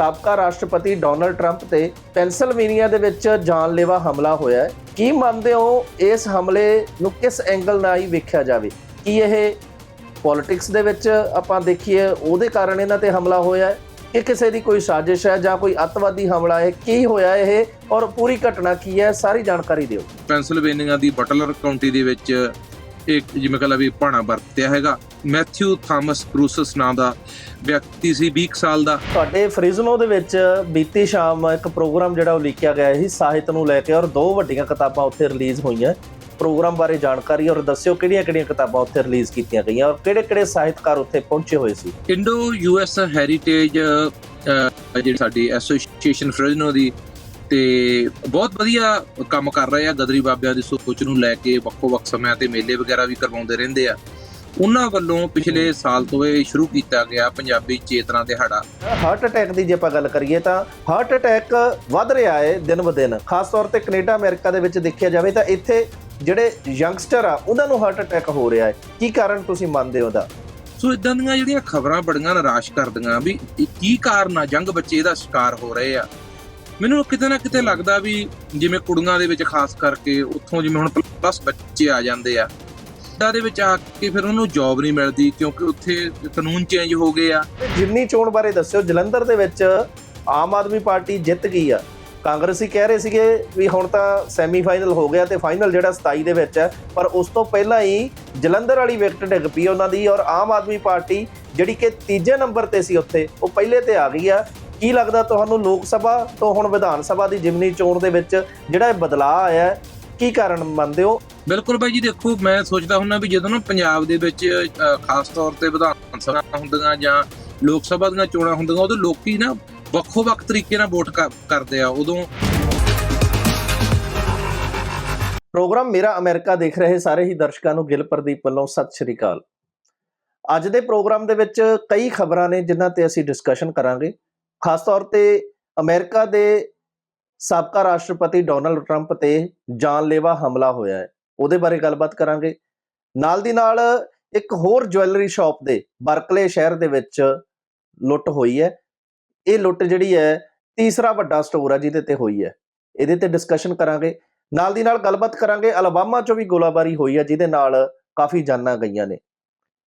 ਸਾਬਕਾ ਰਾਸ਼ਟਰਪਤੀ Donald Trump ਤੇ ਪੈਨਸਿਲਵੇਨੀਆ ਦੇ ਵਿੱਚ ਜਾਨਲੇਵਾ ਹਮਲਾ ਹੋਇਆ ਹੈ। ਕੀ ਮੰਨਦੇ ਹੋ ਇਸ ਹਮਲੇ ਨੂੰ ਕਿਸ ਐਂਗਲ ਨਾਲ ਹੀ ਵੇਖਿਆ ਜਾਵੇ? ਕੀ ਇਹ ਪੋਲਿਟਿਕਸ ਦੇ ਵਿੱਚ ਆਪਾਂ ਦੇਖੀਏ, ਉਹਦੇ ਕਾਰਨ ਇਹਨਾਂ ਤੇ ਹਮਲਾ ਹੋਇਆ ਹੈ ਕਿ ਕਿਸੇ ਦੀ ਕੋਈ ਸਾਜ਼ਿਸ਼ ਹੈ ਜਾਂ ਕੋਈ ਅੱਤਵਾਦੀ ਹਮਲਾ ਹੈ? ਕੀ ਹੋਇਆ ਇਹ ਔਰ ਪੂਰੀ ਘਟਨਾ ਕੀ ਹੈ? ਸਾਰੀ ਜਾਣਕਾਰੀ ਦਿਓ। ਪੈਂਸਿਲਵੇਨੀਆ ਦੀ ਬਟਲਰ ਕਾਉਂਟੀ ਦੇ ਵਿੱਚ ਇੱਕ, ਜਿਵੇਂ ਕਹ ਲਾ ਵੀ ਭਾਣਾ ਵਰਤਿਆ ਹੈਗਾ। ਮੈਥਿਊ ਥਾਮਸ ਕਰੂਸਸ ਨਾਂ ਦਾ ਵਿਅਕਤੀ ਸੀ 20 ਕੁ ਸਾਲ ਦਾ। ਤੁਹਾਡੇ ਫ੍ਰਿਜ਼ਨੋ ਦੇ ਵਿੱਚ ਬੀਤੀ ਸ਼ਾਮ ਇੱਕ ਪ੍ਰੋਗਰਾਮ ਜਿਹੜਾ ਉਹ ਲਿਖਿਆ ਗਿਆ ਸੀ ਸਾਹਿਤ ਨੂੰ ਲੈ ਕੇ ਔਰ ਦੋ ਵੱਡੀਆਂ ਕਿਤਾਬਾਂ ਉੱਥੇ ਰਿਲੀਜ਼ ਹੋਈਆਂ। ਪ੍ਰੋਗਰਾਮ ਬਾਰੇ ਜਾਣਕਾਰੀ ਔਰ ਦੱਸਿਓ ਕਿਹੜੀਆਂ-ਕਿਹੜੀਆਂ ਕਿਤਾਬਾਂ ਉੱਥੇ ਰਿਲੀਜ਼ ਕੀਤੀਆਂ ਗਈਆਂ ਔਰ ਕਿਹੜੇ-ਕਿਹੜੇ ਸਾਹਿਤਕਾਰ ਉੱਥੇ ਪਹੁੰਚੇ ਹੋਏ ਸੀ? ਇੰਡੋ ਯੂਐਸ ਹੈਰੀਟੇਜ ਜਿਹੜੀ ਸਾਡੀ ਐਸੋਸੀਏਸ਼ਨ ਫ੍ਰਿਜਨੋ ਦੀ ਤੇ ਬਹੁਤ ਵਧੀਆ ਕੰਮ ਕਰ ਰਹੇ ਆ। ਗਦਰੀ ਬਾਬਿਆਂ ਦੀ ਸੋਚ ਨੂੰ ਲੈ ਕੇ ਵੱਖੋ-ਵੱਖ ਸਮਿਆਂ ਤੇ ਮੇਲੇ ਵਗੈਰਾ ਵੀ ਕਰਵਾਉਂਦੇ ਰਹਿੰਦੇ ਆ। ਉਹਨਾਂ ਵੱਲੋਂ ਪਿਛਲੇ ਸਾਲ ਤੋਂ ਇਹ ਸ਼ੁਰੂ ਕੀਤਾ ਗਿਆ ਪੰਜਾਬੀ ਚੇਤਨਾ ਦਿਹਾੜਾ। ਹਾਰਟ ਅਟੈਕ ਦੀ ਜੇ ਆਪਾਂ ਗੱਲ ਕਰੀਏ ਤਾਂ ਹਾਰਟ ਅਟੈਕ ਵੱਧ ਰਿਹਾ ਹੈ ਦਿਨ ਬ ਦਿਨ। ਖਾਸ ਤੌਰ ਤੇ ਕੈਨੇਡਾ ਅਮਰੀਕਾ ਦੇ ਵਿੱਚ ਦੇਖਿਆ ਜਾਵੇ ਤਾਂ ਇੱਥੇ ਜਿਹੜੇ ਯੰਗਸਟਰ ਆ ਉਹਨਾਂ ਨੂੰ ਹਾਰਟ ਅਟੈਕ ਹੋ ਰਿਹਾ ਹੈ। ਕੀ ਕਾਰਨ ਤੁਸੀਂ ਮੰਨਦੇ ਹੋ ਦਾ ਸੋ ਇਦਾਂ ਦੀਆਂ ਜਿਹੜੀਆਂ ਖਬਰਾਂ ਬੜੀਆਂ ਨਿਰਾਸ਼ ਕਰਦੀਆਂ ਵੀ ਕੀ ਕਾਰਨ ਆ ਜੰਗ ਬੱਚੇ ਇਹਦਾ ਸ਼ਿਕਾਰ ਹੋ ਰਹੇ ਆ। ਮੈਨੂੰ ਕਿਤੇ ਨਾ ਕਿਤੇ ਲੱਗਦਾ ਵੀ ਜਿਵੇਂ ਕੁੜੀਆਂ ਦੇ ਵਿੱਚ ਖਾਸ ਕਰਕੇ ਉੱਥੋਂ ਜਿਵੇਂ ਹੁਣ ਪਲੱਸ ਬੱਚੇ ਆ ਜਾਂਦੇ ਆ ਦਾ ਦੇ ਵਿੱਚ ਆ ਕੇ ਫਿਰ ਉਹਨੂੰ ਜੌਬ ਨਹੀਂ ਮਿਲਦੀ ਕਿਉਂਕਿ ਉੱਥੇ ਕਾਨੂੰਨ ਚੇਂਜ ਹੋ ਗਏ ਆ। ਜਿਮਨੀ ਚੋਣ ਬਾਰੇ ਦੱਸਿਓ, ਜਲੰਧਰ ਦੇ ਵਿੱਚ ਆਮ ਆਦਮੀ ਪਾਰਟੀ ਜਿੱਤ ਗਈ ਆ। ਕਾਂਗਰਸੀ ਕਹਿ ਰਹੇ ਸੀਗੇ ਵੀ ਹੁਣ ਤਾਂ ਸੈਮੀਫਾਈਨਲ ਹੋ ਗਿਆ ਤੇ ਫਾਈਨਲ ਜਿਹੜਾ 27 ਦੇ ਵਿੱਚ ਹੈ। ਪਰ ਉਸ ਤੋਂ ਪਹਿਲਾਂ ਹੀ ਜਲੰਧਰ ਵਾਲੀ ਵਿਕਟ ਡਿੱਗ ਪਈ ਉਹਨਾਂ ਦੀ ਔਰ ਆਮ ਆਦਮੀ ਪਾਰਟੀ ਜਿਹੜੀ ਕਿ ਤੀਜੇ ਨੰਬਰ ਤੇ ਸੀ ਉੱਥੇ, ਉਹ ਪਹਿਲੇ ਤੇ ਆ ਗਈ ਆ। ਕੀ ਲੱਗਦਾ ਤੁਹਾਨੂੰ ਲੋਕ ਸਭਾ ਤੋਂ ਹੁਣ ਵਿਧਾਨ ਸਭਾ ਦੀ ਜਿਮਨੀ ਚੋਣ ਦੇ ਵਿੱਚ ਜਿਹੜਾ ਇਹ ਬਦਲਾਅ ਆਇਆ, ਕੀ ਕਾਰਨ ਮੰਨਦੇ ਹੋ? ਬਿਲਕੁਲ ਬਾਈ ਜੀ, ਦੇਖੋ, ਮੈਂ ਸੋਚਦਾ ਹੁੰਦਾ ਵੀ ਜਦੋਂ ਨਾ ਪੰਜਾਬ ਦੇ ਵਿੱਚ ਖਾਸ ਤੌਰ ਤੇ ਵਿਧਾਨ ਸਭਾ ਹੁੰਦੀਆਂ ਜਾਂ ਲੋਕ ਸਭਾ ਦੀਆਂ ਚੋਣਾਂ ਹੁੰਦੀਆਂ, ਉਦੋਂ ਲੋਕੀ ਨਾ ਵੱਖੋ-ਵੱਖ ਤਰੀਕੇ ਨਾਲ ਵੋਟ ਕਰਦੇ ਆ, ਉਦੋਂ ਪ੍ਰੋਗਰਾਮ ਮੇਰਾ ਅਮਰੀਕਾ ਦੇਖ ਰਹੇ ਸਾਰੇ ਹੀ ਦਰਸ਼ਕਾਂ ਨੂੰ ਗਿਲ ਪ੍ਰਦੀਪ ਵੱਲੋਂ ਸਤਿ ਸ਼੍ਰੀ ਅਕਾਲ। ਅੱਜ ਦੇ ਪ੍ਰੋਗਰਾਮ ਦੇ ਵਿੱਚ ਕਈ ਖਬਰਾਂ ਨੇ ਜਿਨ੍ਹਾਂ ਤੇ ਅਸੀਂ ਡਿਸਕਸ਼ਨ ਕਰਾਂਗੇ। ਖਾਸ ਤੌਰ ਤੇ ਅਮਰੀਕਾ ਦੇ ਸਾਬਕਾ ਰਾਸ਼ਟਰਪਤੀ ਡੋਨਲਡ ਟਰੰਪ ਤੇ ਜਾਨਲੇਵਾ ਹਮਲਾ ਹੋਇਆ ਹੈ। ਉਹਦੇ ਬਾਰੇ ਗੱਲਬਾਤ ਕਰਾਂਗੇ। ਨਾਲ ਦੀ ਨਾਲ ਇੱਕ ਹੋਰ ਜੁਐਲਰੀ ਸ਼ਾਪ ਦੇ ਬਰਕਲੇ ਸ਼ਹਿਰ ਦੇ ਵਿੱਚ ਲੁੱਟ ਹੋਈ ਹੈ। ਇਹ ਲੁੱਟ ਜਿਹੜੀ ਹੈ ਤੀਸਰਾ ਵੱਡਾ ਸਟੋਰ ਹੈ ਜਿਹਦੇ ਤੇ ਹੋਈ ਹੈ। ਇਹਦੇ ਤੇ ਡਿਸਕਸ਼ਨ ਕਰਾਂਗੇ। ਨਾਲ ਦੀ ਨਾਲ ਗੱਲਬਾਤ ਕਰਾਂਗੇ। ਅਲਬਾਮਾ 'ਚੋਂ ਵੀ ਗੋਲਾਬਾਰੀ ਹੋਈ ਹੈ ਜਿਹਦੇ ਨਾਲ ਕਾਫੀ ਜਾਨਾਂ ਗਈਆਂ ਨੇ।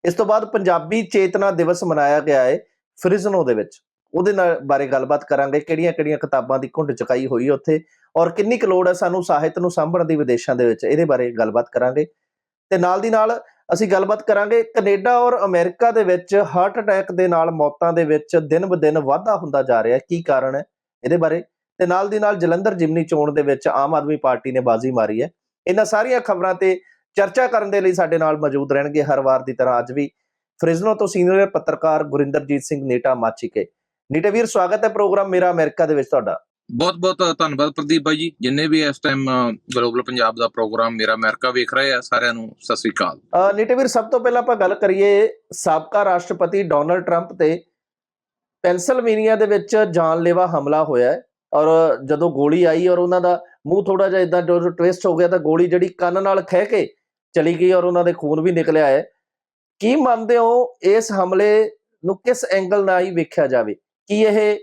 ਇਸ ਤੋਂ ਬਾਅਦ ਪੰਜਾਬੀ ਚੇਤਨਾ ਦਿਵਸ ਮਨਾਇਆ ਗਿਆ ਹੈ ਫ੍ਰਿਜ਼ਨੋ ਦੇ ਵਿੱਚ। ਉਹਦੇ ਨਾਲ ਬਾਰੇ ਗੱਲਬਾਤ ਕਰਾਂਗੇ, ਕਿਹੜੀਆਂ-ਕਿਹੜੀਆਂ ਕਿਤਾਬਾਂ ਦੀ ਘੁੰਡ ਚੁਕਾਈ ਹੋਈ ਉੱਥੇ ਔਰ ਕਿੰਨੀ ਕੁ ਲੋੜ ਹੈ ਸਾਨੂੰ ਸਾਹਿਤ ਨੂੰ ਸਾਂਭਣ ਦੀ ਵਿਦੇਸ਼ਾਂ ਦੇ ਵਿੱਚ, ਇਹਦੇ ਬਾਰੇ ਗੱਲਬਾਤ ਕਰਾਂਗੇ। ਤੇ ਨਾਲ ਦੀ ਨਾਲ ਅਸੀਂ ਗੱਲਬਾਤ ਕਰਾਂਗੇ ਕੈਨੇਡਾ ਔਰ ਅਮਰੀਕਾ ਦੇ ਵਿੱਚ ਹਾਰਟ ਅਟੈਕ ਦੇ ਨਾਲ ਮੌਤਾਂ ਦੇ ਵਿੱਚ ਦਿਨ ਬ ਦਿਨ ਵਾਧਾ ਹੁੰਦਾ ਜਾ ਰਿਹਾ ਹੈ, ਕੀ ਕਾਰਨ ਹੈ ਇਹਦੇ ਬਾਰੇ। ਤੇ ਨਾਲ ਦੀ ਨਾਲ ਜਲੰਧਰ ਜਿਮਨੀ ਚੋਣ ਦੇ ਵਿੱਚ ਆਮ ਆਦਮੀ ਪਾਰਟੀ ਨੇ ਬਾਜ਼ੀ ਮਾਰੀ ਹੈ। ਇਹਨਾਂ ਸਾਰੀਆਂ ਖਬਰਾਂ ਤੇ ਚਰਚਾ ਕਰਨ ਦੇ ਲਈ ਸਾਡੇ ਨਾਲ ਮੌਜੂਦ ਰਹਿਣਗੇ ਹਰ ਵਾਰ ਦੀ ਤਰ੍ਹਾਂ ਅੱਜ ਵੀ। ਫ੍ਰਿਜ਼ਨੋ ਤੋਂ ਸੀਨੀਅਰ ਪੱਤਰਕਾਰ ਗੁਰਿੰਦਰਜੀਤ ਸਿੰਘ ਨੀਟਾ ਮਾਚੀਕੇ। ਨੀਟਾ ਵੀਰ ਸਵਾਗਤ ਹੈ ਪ੍ਰੋਗਰਾਮ ਮੇਰਾ ਅਮਰੀਕਾ ਦੇ ਵਿੱਚ ਤੁਹਾਡਾ। ਬਹੁਤ-ਬਹੁਤ ਧੰਨਵਾਦ ਪ੍ਰਦੀਪ ਬਾਈ ਜੀ। ਜਿੰਨੇ ਵੀ ਇਸ ਟਾਈਮ ਗਲੋਬਲ ਪੰਜਾਬ ਦਾ ਪ੍ਰੋਗਰਾਮ ਮੇਰਾ ਅਮਰੀਕਾ ਵੇਖ ਰਹੇ ਆ ਸਾਰਿਆਂ ਨੂੰ ਸਤਿ ਸ੍ਰੀ ਅਕਾਲ। ਨੀਟਾ ਵੀਰ ਸਭ ਤੋਂ ਪਹਿਲਾਂ ਆਪਾਂ ਗੱਲ ਕਰੀਏ ਸਾਬਕਾ ਰਾਸ਼ਟਰਪਤੀ ਡੋਨਲਡ ਟਰੰਪ ਤੇ। ਪੈਨਸਿਲਵੇਨੀਆ ਦੇ ਵਿੱਚ ਜਾਨਲੇਵਾ ਹਮਲਾ ਹੋਇਆ ਹੈ ਔਰ ਜਦੋਂ ਗੋਲੀ ਆਈ ਔਰ ਉਹਨਾਂ ਦਾ ਮੂੰਹ ਥੋੜਾ ਜਿਹਾ ਇਦਾਂ ਜੋ ਟਵਿਸਟ ਹੋ ਗਿਆ ਤਾਂ ਗੋਲੀ ਜਿਹੜੀ ਕੰਨ ਨਾਲ ਖਹਿ ਕੇ ਚਲੀ ਗਈ ਔਰ ਉਹਨਾਂ ਦੇ ਖੂਨ ਵੀ ਨਿਕਲਿਆ ਹੈ। ਕੀ ਮੰਨਦੇ ਹੋ ਇਸ ਹਮਲੇ ਨੂੰ ਕਿਸ ਐਂਗਲ ਨਾਲ ਹੀ ਵੇਖਿਆ ਜਾਵੇ? ਕੀ ਇਹ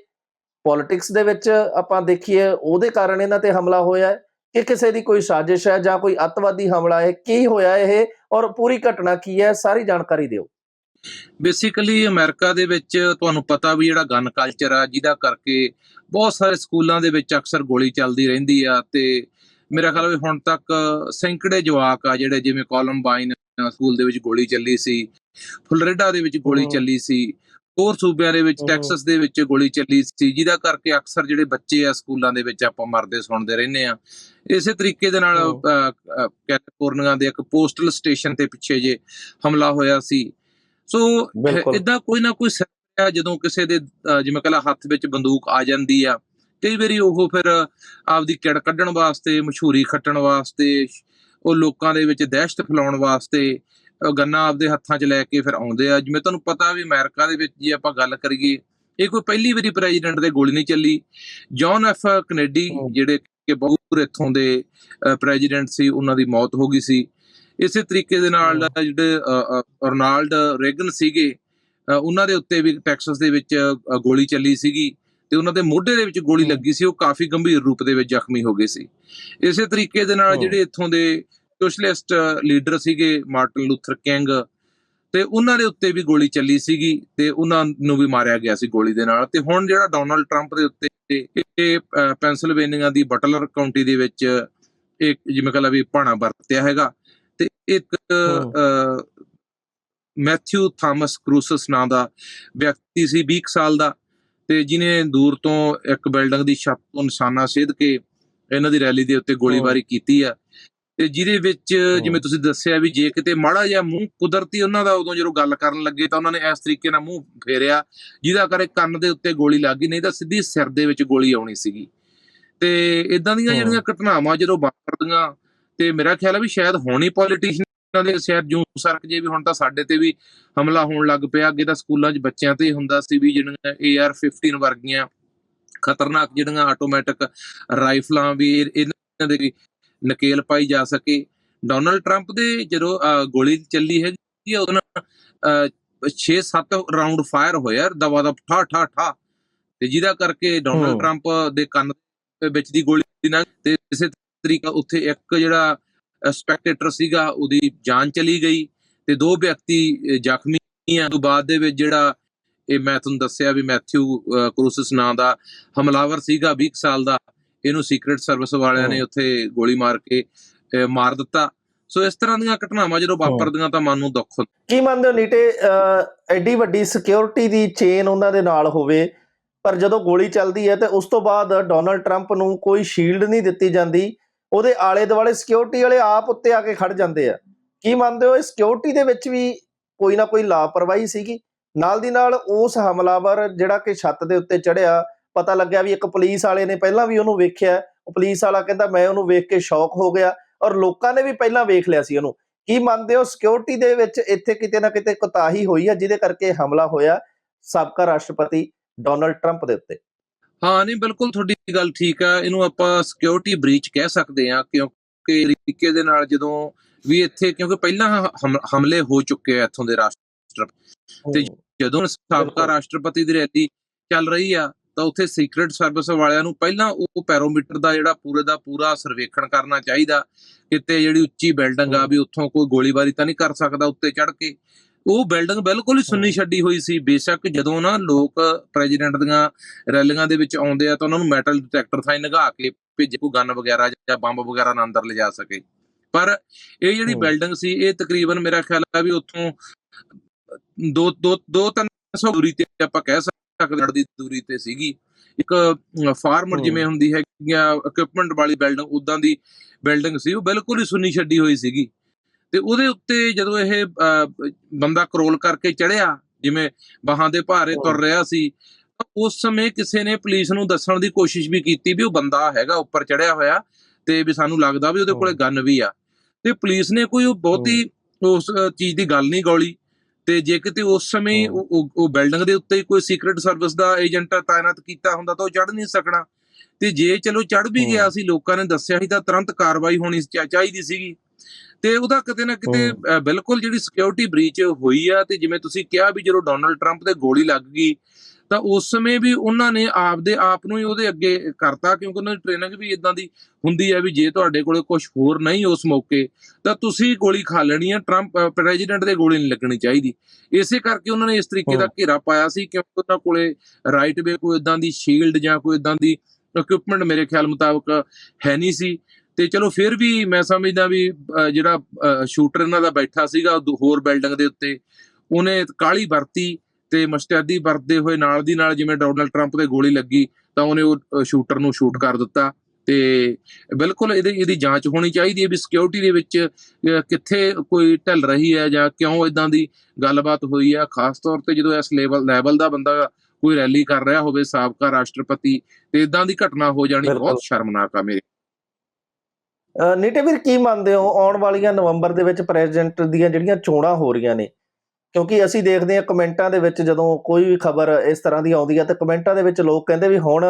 ਪੋਲਿਟਿਕਸ ਦੇ ਵਿੱਚ ਆਪਾਂ ਦੇਖੀਏ ਉਹਦੇ ਕਾਰਨ ਇਹਨਾਂ ਤੇ ਹਮਲਾ ਹੋਇਆ ਹੈ ਕਿ ਕਿਸੇ ਦੀ ਕੋਈ ਸਾਜ਼ਿਸ਼ ਹੈ ਜਾਂ ਕੋਈ ਅੱਤਵਾਦੀ ਹਮਲਾ ਹੈ ਕੀ ਹੋਇਆ ਇਹ ਔਰ ਪੂਰੀ ਘਟਨਾ ਕੀ ਹੈ ਸਾਰੀ ਜਾਣਕਾਰੀ ਦਿਓ ਬੇਸਿਕਲੀ ਅਮਰੀਕਾ ਦੇ ਵਿੱਚ ਤੁਹਾਨੂੰ ਪਤਾ ਵੀ ਜਿਹੜਾ ਗਨ ਕਲਚਰ ਆ ਜਿਹਦਾ ਕਰਕੇ ਬਹੁਤ ਸਾਰੇ ਸਕੂਲਾਂ ਦੇ ਵਿੱਚ ਅਕਸਰ ਗੋਲੀ ਚੱਲਦੀ ਰਹਿੰਦੀ ਆ ਤੇ ਮੇਰਾ ਖਿਆਲ ਵੀ ਹੁਣ ਤੱਕ ਸੈਂਕੜੇ ਜਵਾਕ ਆ ਜਿਹੜੇ ਜਿਵੇਂ ਕੋਲੰਬਾਈਨ ਸਕੂਲ ਦੇ ਵਿੱਚ ਗੋਲੀ ਚੱਲੀ ਸੀ ਫਲੋਰੀਡਾ ਦੇ ਵਿੱਚ ਗੋਲੀ। ਚੱਲੀ ਸੀ ਹੋਰ ਸੂਬਿਆਂ ਦੇ ਵਿੱਚ। ਟੈਕਸਸ ਦੇ ਵਿੱਚ ਗੋਲੀ ਚੱਲੀ ਸੀ ਜਿਹਦਾ ਕਰਕੇ ਅਕਸਰ ਜਿਹੜੇ ਬੱਚੇ ਆ ਸਕੂਲਾਂ ਦੇ ਵਿੱਚ ਆਪਾਂ ਮਰਦੇ ਸੁਣਦੇ ਰਹਿੰਦੇ ਆ ਇਸੇ ਤਰੀਕੇ ਦੇ ਨਾਲ ਕੈਲੀਫੋਰਨੀਆ ਦੇ ਇੱਕ ਪੋਸਟਲ ਸਟੇਸ਼ਨ ਤੇ ਪਿੱਛੇ ਜੇ ਹਮਲਾ ਹੋਇਆ ਸੀ ਸੋ। ਇਦਾਂ ਕੋਈ ਨਾ ਕੋਈ ਸਿਰ ਆ ਜਦੋਂ ਕਿਸੇ ਦੇ ਜਿਵੇਂ ਕਹਲਾ ਹੱਥ ਵਿੱਚ ਬੰਦੂਕ ਆ ਜਾਂਦੀ ਆ ਕਈ ਵਾਰੀ ਉਹ ਫਿਰ ਆਪਦੀ ਕਿੜ ਕੱਢਣ ਵਾਸਤੇ ਮਸ਼ਹੂਰੀ ਖੱਟਣ ਵਾਸਤੇ ਉਹ ਲੋਕਾਂ ਦੇ ਵਿੱਚ ਦਹਿਸ਼ਤ ਫੈਲਾਉਣ ਵਾਸਤੇ ਗੰਨਾ ਆਪਦੇ ਹੱਥਾਂ 'ਚ ਲੈ ਕੇ ਫਿਰ ਆਉਂਦੇ ਆ ਜਿਵੇਂ ਤੁਹਾਨੂੰ ਪਤਾ ਵੀ ਅਮਰੀਕਾ ਦੇ ਵਿੱਚ ਜੇ ਆਪਾਂ ਗੱਲ ਕਰੀਏ ਇਹ ਕੋਈ ਪਹਿਲੀ ਵਾਰੀ ਪ੍ਰੈਜ਼ੀਡੈਂਟ ਦੇ ਗੋਲੀ ਨਹੀਂ ਚੱਲੀ ਜੌਨ ਐਫ ਕੈਨੇਡੀ। ਜਿਹੜੇ ਕਿ ਬਹੁਤ ਇੱਥੋਂ ਦੇ ਪ੍ਰੈਜ਼ੀਡੈਂਟ ਸੀ ਉਹਨਾਂ ਦੀ ਮੌਤ ਹੋ ਗਈ ਸੀ ਇਸੇ ਤਰੀਕੇ ਦੇ ਨਾਲ। ਜਿਹੜੇ ਰੋਨਾਲਡ ਰੇਗਨ ਸੀਗੇ ਉਹਨਾਂ ਦੇ ਉੱਤੇ ਵੀ ਟੈਕਸਸ ਦੇ ਵਿੱਚ ਗੋਲੀ ਚੱਲੀ ਸੀਗੀ ਤੇ ਉਹਨਾਂ ਦੇ ਮੋਢੇ ਦੇ ਵਿੱਚ ਗੋਲੀ। ਲੱਗੀ ਸੀ ਉਹ ਕਾਫੀ ਗੰਭੀਰ ਰੂਪ ਦੇ ਵਿੱਚ ਜ਼ਖਮੀ ਹੋ ਗਏ ਸੀ ਇਸੇ ਤਰੀਕੇ ਦੇ ਨਾਲ। ਜਿਹੜੇ ਇੱਥੋਂ ਦੇ ਸੋਸ਼ਲਿਸਟ ਲੀਡਰ ਸੀਗੇ ਮਾਰਟਨ ਲੂਥਰ ਕਿੰਗ ਤੇ ਉਹਨਾਂ ਦੇ ਉੱਤੇ ਵੀ ਗੋਲੀ ਚੱਲੀ ਸੀਗੀ ਤੇ ਉਹਨਾਂ ਨੂੰ ਵੀ ਮਾਰਿਆ ਗਿਆ ਸੀ ਗੋਲੀ ਦੇ ਨਾਲ ਤੇ ਹੁਣ ਜਿਹੜਾ ਡੋਨਾਲਡ ਟਰੰਪ ਦੇ ਉੱਤੇ ਇਹ ਪੈਂਸਿਲਵੇਨੀਆ ਦੀ ਬਟਲਰ ਕਾਉਂਟੀ ਦੇ ਵਿੱਚ ਇੱਕ ਜਿਵੇਂ ਕਹ ਲਾ ਵੀ ਭਾਣਾ ਵਰਤਿਆ ਹੈਗਾ ਤੇ ਇੱਕ ਮੈਥਿਊ ਥਾਮਸ ਕਰੂਸਸ ਨਾਂ ਦਾ ਵਿਅਕਤੀ ਸੀ 20 ਕੁ ਸਾਲ ਦਾ ਤੇ ਜਿਨੇ ਦੂਰ ਤੋਂ ਇੱਕ ਬਿਲਡਿੰਗ ਦੀ ਛੱਤ ਤੋਂ ਨਿਸ਼ਾਨਾ ਸੇਧ ਕੇ ਇਹਨਾਂ ਦੀ ਰੈਲੀ ਦੇ ਉੱਤੇ ਗੋਲੀਬਾਰੀ ਕੀਤੀ ਆ। ਜਿਹਦੇ ਵਿੱਚ ਜਿਵੇਂ ਤੁਸੀਂ ਦੱਸਿਆ ਵੀ ਜੇ ਕਿਤੇ ਮਾੜਾ ਜਿਹਾ ਮੂੰਹ ਕੁਦਰਤੀ ਉਹਨਾਂ ਦਾ ਉਦੋਂ ਜਦੋਂ ਗੱਲ ਕਰਨ ਲੱਗੇ ਤਾਂ ਉਹਨਾਂ ਨੇ ਇਸ ਤਰੀਕੇ ਨਾਲ ਮੂੰਹ ਫੇਰਿਆ ਜਿਹਦਾ ਕਰੇ ਕੰਨ ਦੇ ਉੱਤੇ ਗੋਲੀ ਲੱਗ ਗਈ ਨਹੀਂ ਤਾਂ ਸਿੱਧੀ ਸਿਰ ਦੇ ਵਿੱਚ ਗੋਲੀ ਆਉਣੀ ਸੀਗੀ ਤੇ ਇਦਾਂ ਦੀਆਂ। ਜਿਹੜੀਆਂ ਘਟਨਾਵਾਂ ਜਦੋਂ ਵਾਪਰਦੀਆਂ ਤੇ ਮੇਰਾ ਖਿਆਲ ਹੈ ਵੀ ਸ਼ਾਇਦ ਹੋਣੀ ਪੋਲੀਟੀਸ਼ੀਅਨਾਂ ਦੇ ਸ਼ਾਇਦ ਜੂ ਸਰਕ ਜੇ ਵੀ ਹੁਣ ਤਾਂ ਸਾਡੇ ਤੇ ਵੀ ਹਮਲਾ ਹੋਣ ਲੱਗ ਪਿਆ ਅੱਗੇ ਤਾਂ ਸਕੂਲਾਂ 'ਚ ਬੱਚਿਆਂ ਤੇ ਹੀ ਹੁੰਦਾ ਸੀ ਵੀ ਜਿਹੜੀਆਂ AR-15 ਵਰਗੀਆਂ ਖਤਰਨਾਕ ਜਿਹੜੀਆਂ ਆਟੋਮੈਟਿਕ ਰਾਈਫਲਾਂ ਵੀ ਇਹ- ਇਹਨਾਂ ਦੇ ਵੀ ਨਕੇਲ ਪਾਈ ਜਾ ਸਕੇ। ਡੋਨਲਡ ਟਰੰਪ ਦੇ ਜਦੋਂ ਗੋਲੀ ਚੱਲੀ ਹੈਗੀ ਆ, ਉਹਨਾਂ 6-7 ਰਾਉਂਡ ਫਾਇਰ ਹੋਇਆ ਦਵਾ ਦਾ ਠਾ ਠਾ ਠਾ। ਤੇ ਜਿਹਦਾ ਕਰਕੇ ਡੋਨਲਡ। ਟਰੰਪ ਦੇ ਕੰਨ ਦੇ ਵਿੱਚ ਦੀ ਗੋਲੀ ਨਾਲ ਤੇ ਇਸੇ ਤਰੀਕਾ ਉੱਥੇ ਇੱਕ ਜਿਹੜਾ ਸਪੈਕਟੇਟਰ ਸੀਗਾ ਉਹਦੀ ਜਾਨ ਚਲੀ ਗਈ। ਤੇ ਦੋ ਵਿਅਕਤੀ ਜ਼ਖਮੀ ਆ। ਤੋਂ ਬਾਅਦ ਦੇ ਵਿੱਚ ਜਿਹੜਾ ਇਹ ਮੈਂ ਤੁਹਾਨੂੰ ਦੱਸਿਆ ਵੀ ਮੈਥਿਊ ਕਰੂਸਸ ਨਾਂ ਦਾ ਹਮਲਾਵਰ ਸੀਗਾ 20 ਕੁ ਸਾਲ ਦਾ। ਇਹਨੂੰ ਸੀਕ੍ਰੀਟ ਸਰਵਿਸ ਵਾਲਿਆਂ ਨੇ। ਉੱਥੇ ਗੋਲੀ ਮਾਰ ਕੇ ਮਾਰ ਦਿੱਤਾ। ਸੋ ਇਸ ਤਰ੍ਹਾਂ ਦੀਆਂ ਘਟਨਾਵਾਂ ਜਦੋਂ ਵਾਪਰਦੀਆਂ ਤਾਂ ਮਨ ਨੂੰ ਦੁੱਖ ਹੁੰਦਾ। ਕੀ ਮੰਨਦੇ ਹੋ ਨੀਟੇ ਐਡੀ ਵੱਡੀ ਸਿਕਿਉਰਿਟੀ ਦੀ ਚੇਨ ਉਹਨਾਂ ਦੇ ਨਾਲ ਹੋਵੇ ਪਰ ਜਦੋਂ ਗੋਲੀ ਚੱਲਦੀ ਹੈ ਤੇ ਉਸ ਤੋਂ ਬਾਅਦ ਡੋਨਲਡ ਟਰੰਪ ਨੂੰ ਕੋਈ ਸ਼ੀਲਡ ਨਹੀਂ ਦਿੱਤੀ ਜਾਂਦੀ ਉਹਦੇ ਆਲੇ ਦੁਆਲੇ ਸਿਕਿਉਰਿਟੀ ਵਾਲੇ ਆਪ ਉੱਤੇ ਆ ਕੇ ਖੜ ਜਾਂਦੇ ਆ। ਕੀ ਮੰਨਦੇ ਹੋ ਇਹ ਸਿਕਿਉਰਿਟੀ ਦੇ ਵਿੱਚ ਵੀ ਕੋਈ ਨਾ ਕੋਈ ਲਾਪਰਵਾਹੀ ਸੀਗੀ? ਨਾਲ ਦੀ ਨਾਲ ਉਸ ਹਮਲਾਵਰ ਜਿਹੜਾ ਕਿ ਛੱਤ ਦੇ ਉੱਤੇ ਚੜਿਆ ਪਤਾ ਲੱਗਿਆ ਵੀ ਇੱਕ ਪੁਲਿਸ ਵਾਲੇ ਨੇ ਪਹਿਲਾਂ ਵੀ ਉਹਨੂੰ ਵੇਖਿਆ। ਉਹ ਪੁਲਿਸ ਵਾਲਾ ਕਹਿੰਦਾ ਮੈਂ ਉਹਨੂੰ ਵੇਖ ਕੇ ਸ਼ੌਕ ਹੋ ਗਿਆ। ਔਰ ਲੋਕਾਂ ਨੇ ਵੀ ਪਹਿਲਾਂ ਵੇਖ ਲਿਆ ਸੀ ਉਹਨੂੰ। ਕੀ ਮੰਨਦੇ ਹੋ ਸਿਕਿਉਰਿਟੀ ਦੇ ਵਿੱਚ ਇੱਥੇ ਕਿਤੇ ਨਾ ਕਿਤੇ ਕੁਤਾਹੀ ਹੋਈ ਹੈ ਜਿਹਦੇ ਕਰਕੇ ਹਮਲਾ ਹੋਇਆ ਸਾਬਕਾ ਰਾਸ਼ਟਰਪਤੀ ਡੋਨਲਡ ਟਰੰਪ ਦੇ ਉੱਤੇ? ਹਾਂ ਨਹੀਂ ਬਿਲਕੁਲ ਤੁਹਾਡੀ ਗੱਲ ਠੀਕ ਆ। ਇਹਨੂੰ ਆਪਾਂ ਸਿਕਿਉਰਿਟੀ ਬ੍ਰੀਚ ਕਹਿ ਸਕਦੇ ਆ ਕਿਉਂਕਿ ਤਰੀਕੇ ਦੇ ਨਾਲ ਜਦੋਂ ਵੀ ਇੱਥੇ ਕਿਉਂਕਿ ਪਹਿਲਾਂ ਹਮ- ਹਮਲੇ ਹੋ ਚੁੱਕੇ ਆ ਇੱਥੋਂ ਦੇ ਰਾਸ਼ਟਰ ਤੇ ਜਦੋਂ ਸਾਬਕਾ। ਰਾਸ਼ਟਰਪਤੀ ਦੀ ਰੈਲੀ ਚੱਲ ਰਹੀ ਆ ਤਾਂ ਉੱਥੇ ਸੀਕ੍ਰੀਟ ਸਰਵਿਸ ਵਾਲਿਆਂ ਨੂੰ ਪਹਿਲਾਂ ਉਹ ਪੈਰੋਮੀਟਰ ਦਾ ਜਿਹੜਾ ਪੂਰੇ ਦਾ ਪੂਰਾ ਸਰਵੇਖਣ ਕਰਨਾ ਚਾਹੀਦਾ ਕਿਤੇ ਜਿਹੜੀ ਉੱਚੀ ਬਿਲਡਿੰਗ ਆ। ਵੀ ਉੱਥੋਂ ਕੋਈ ਗੋਲੀਬਾਰੀ ਤਾਂ ਨਹੀਂ ਕਰ ਸਕਦਾ ਉੱਤੇ ਚੜ ਕੇ ਉਹ ਬਿਲਡਿੰਗ ਬਿਲਕੁਲ ਹੀ ਸੁੰਨੀ। ਛੱਡੀ ਹੋਈ ਸੀ ਬੇਸ਼ੱਕ ਜਦੋਂ ਨਾ ਲੋਕ ਪ੍ਰੈਜ਼ੀਡੈਂਟ ਦੀਆਂ ਰੈਲੀਆਂ ਦੇ ਵਿੱਚ ਆਉਂਦੇ ਆ ਤਾਂ ਉਹਨਾਂ ਨੂੰ ਮੈਟਲ ਡਿਟੈਕਟਰ ਥਾਈ ਨਗਾ ਕੇ ਭੇਜੇ ਕੋਈ ਗਨ ਵਗੈਰਾ ਜਾਂ ਬੰਬ ਵਗੈਰਾ ਨਾ ਅੰਦਰ ਲਿਜਾ ਸਕੇ ਪਰ ਇਹ ਜਿਹੜੀ। ਬਿਲਡਿੰਗ ਸੀ ਇਹ ਤਕਰੀਬਨ ਮੇਰਾ ਖਿਆਲ ਹੈ ਵੀ ਉੱਥੋਂ ਦੋ ਦੋ ਦੋ ਤਿੰਨ ਸੌ ਦੂਰੀ ਤੇ ਆਪਾਂ ਕਹਿ ਹਾਂ ਦੀ ਦੂਰੀ ਤੇ ਸੀਗੀ। ਇੱਕ ਫਾਰਮਰ। ਜਿਵੇਂ ਹੁੰਦੀ ਹੈ ਇਕਵਿਪਮੈਂਟ ਵਾਲੀ ਬਿਲਡਿੰਗ ਉਦਾਂ ਦੀ ਬਿਲਡਿੰਗ ਸੀ ਉਹ ਬਿਲਕੁਲ ਹੀ ਸੁੰਨੀ ਛੱਡੀ ਹੋਈ ਸੀਗੀ। ਤੇ ਉਹਦੇ ਉੱਤੇ ਜਦੋਂ ਇਹ ਬੰਦਾ ਕਰੋਲ ਕਰਕੇ ਚੜਿਆ ਜਿਵੇਂ ਬਾਹਾਂ ਦੇ ਭਾਰੇ ਤੁਰ ਰਿਹਾ ਸੀ ਉਸ ਸਮੇਂ ਕਿਸੇ ਨੇ ਪੁਲਿਸ ਨੂੰ ਦੱਸਣ ਦੀ ਕੋਸ਼ਿਸ਼ ਵੀ ਕੀਤੀ ਵੀ ਉਹ ਬੰਦਾ ਹੈਗਾ ਉੱਪਰ ਚੜਿਆ ਹੋਇਆ ਤੇ ਵੀ ਸਾਨੂੰ ਲੱਗਦਾ ਵੀ ਉਹਦੇ ਕੋਲੇ। ਗਨ ਵੀ ਆ। ਤੇ ਪੁਲਿਸ ਨੇ ਕੋਈ ਬਹੁਤੀ ਉਸ ਚੀਜ਼ ਦੀ ਗੱਲ ਨਹੀਂ ਗੌਲੀ। ਤੇ ਜੇ ਕਿਤੇ ਉਸ ਸਮੇਂ। ਉਹ- ਬਿਲਡਿੰਗ ਦੇ ਉੱਤੇ ਕੋਈ ਸੀਕ੍ਰੀਟ ਸਰਵਿਸ ਦਾ ਏਜੰਟ ਤਾਇਨਾਤ ਕੀਤਾ ਹੁੰਦਾ ਤਾਂ ਉਹ ਚੜ ਨਹੀਂ ਸਕਣਾ ਤੇ ਜੇ ਚਲੋ ਚੜ ਵੀ। ਗਿਆ ਸੀ ਲੋਕਾਂ ਨੇ ਦੱਸਿਆ ਸੀ ਤਾਂ ਤੁਰੰਤ ਕਾਰਵਾਈ ਹੋਣੀ ਚਾਹੀਦੀ ਸੀਗੀ ਤੇ ਉਹਦਾ ਕਿਤੇ ਨਾ ਕਿਤੇ ਬਿਲਕੁਲ ਜਿਹੜੀ ਸਿਕਿਉਰਿਟੀ ਬ੍ਰੀਚ ਹੋਈ ਆ ਤੇ ਜਿਵੇਂ ਤੁਸੀਂ ਕਿਹਾ ਵੀ ਜਦੋਂ ਡੋਨਲਡ ਟਰੰਪ ਤੇ ਗੋਲੀ ਲੱਗ ਗਈ ਤਾਂ ਉਸ ਸਮੇਂ ਵੀ ਉਹਨਾਂ ਨੇ ਆਪਦੇ ਆਪ ਨੂੰ ਹੀ ਉਹਦੇ ਅੱਗੇ ਕਰਤਾ ਕਿਉਂਕਿ ਉਹਨਾਂ ਦੀ ਟ੍ਰੇਨਿੰਗ ਵੀ ਇਦਾਂ ਦੀ ਹੁੰਦੀ ਹੈ ਵੀ ਜੇ ਤੁਹਾਡੇ ਕੋਲੇ ਕੁਝ ਹੋਰ ਨਹੀਂ ਉਸ ਮੌਕੇ ਤਾਂ ਤੁਸੀਂ ਗੋਲੀ ਖਾ ਲੈਣੀ ਹੈ। ਟਰੰਪ ਪ੍ਰੈਜ਼ੀਡੈਂਟ ਦੇ ਗੋਲੀ ਨਹੀਂ ਲੱਗਣੀ ਚਾਹੀਦੀ। ਇਸੇ ਕਰਕੇ ਉਹਨਾਂ ਨੇ ਇਸ ਤਰੀਕੇ ਦਾ। ਘੇਰਾ ਪਾਇਆ ਸੀ ਕਿਉਂਕਿ ਉਹਨਾਂ ਕੋਲੇ ਰਾਈਟ ਵੇ ਕੋਈ ਇਦਾਂ ਦੀ ਸ਼ੀਲਡ ਜਾਂ ਕੋਈ ਇਦਾਂ ਦੀ ਇਕਵਿਪਮੈਂਟ ਮੇਰੇ ਖਿਆਲ ਮੁਤਾਬਕ ਹੈ ਨਹੀਂ ਸੀ। ਤੇ ਚਲੋ ਫਿਰ ਵੀ ਮੈਂ ਸਮਝਦਾ ਵੀ ਜਿਹੜਾ ਸ਼ੂਟਰ ਇਹਨਾਂ ਦਾ ਬੈਠਾ ਸੀਗਾ ਹੋਰ ਬਿਲਡਿੰਗ ਦੇ ਉੱਤੇ ਉਹਨੇ ਕਾਲੀ ਵਰਤੀ। ਤੇ ਮਸਟੈਦੀ ਵਰਤਦੇ ਹੋਏ ਨਾਲ ਦੀ ਨਾਲ ਜਿਵੇਂ ਡੋਨਲਡ ਟਰੰਪ ਦੇ ਗੋਲੀ ਲੱਗੀ ਤਾਂ ਉਹਨੇ ਉਹ ਸ਼ੂਟਰ ਨੂੰ ਸ਼ੂਟ ਕਰ ਦਿੱਤਾ। ਤੇ ਬਿਲਕੁਲ ਇਹਦੀ ਇਹਦੀ ਜਾਂਚ ਹੋਣੀ ਚਾਹੀਦੀ ਹੈ ਵੀ ਸਿਕਿਉਰਿਟੀ ਦੇ ਵਿੱਚ ਕਿੱਥੇ ਕੋਈ ਢਿੱਲ ਰਹੀ ਹੈ ਜਾਂ ਕਿਉਂ ਇਦਾਂ ਦੀ ਗੱਲਬਾਤ ਹੋਈ ਹੈ। ਖਾਸ ਤੌਰ ਤੇ ਜਦੋਂ ਇਸ ਲੈਵਲ ਲੈਵਲ ਦਾ ਬੰਦਾ ਕੋਈ ਰੈਲੀ ਕਰ ਰਿਹਾ ਹੋਵੇ ਸਾਬਕਾ ਰਾਸ਼ਟਰਪਤੀ ਤੇ ਇਦਾਂ ਦੀ ਘਟਨਾ ਹੋ ਜਾਣੀ। ਬਹੁਤ ਸ਼ਰਮਨਾਕ ਆ ਮੇਰੇ। ਨੀਟੇ ਵੀਰ ਕੀ ਮੰਨਦੇ ਹੋ? ਆਉਣ ਵਾਲੀਆਂ ਨਵੰਬਰ ਦੇ ਵਿੱਚ ਪ੍ਰੈਜ਼ੀਡੈਂਟ ਦੀਆਂ ਜਿਹੜੀਆਂ ਚੋਣਾਂ ਹੋ ਰਹੀਆਂ ਨੇ ਕਿਉਂਕਿ ਅਸੀਂ ਦੇਖਦੇ ਹਾਂ ਕਮੈਂਟਾਂ ਦੇ ਵਿੱਚ ਜਦੋਂ ਕੋਈ ਵੀ ਖਬਰ ਇਸ ਤਰ੍ਹਾਂ ਦੀ ਆਉਂਦੀ ਹੈ ਤਾਂ ਕਮੈਂਟਾਂ ਦੇ ਵਿੱਚ ਲੋਕ ਕਹਿੰਦੇ ਵੀ ਹੁਣ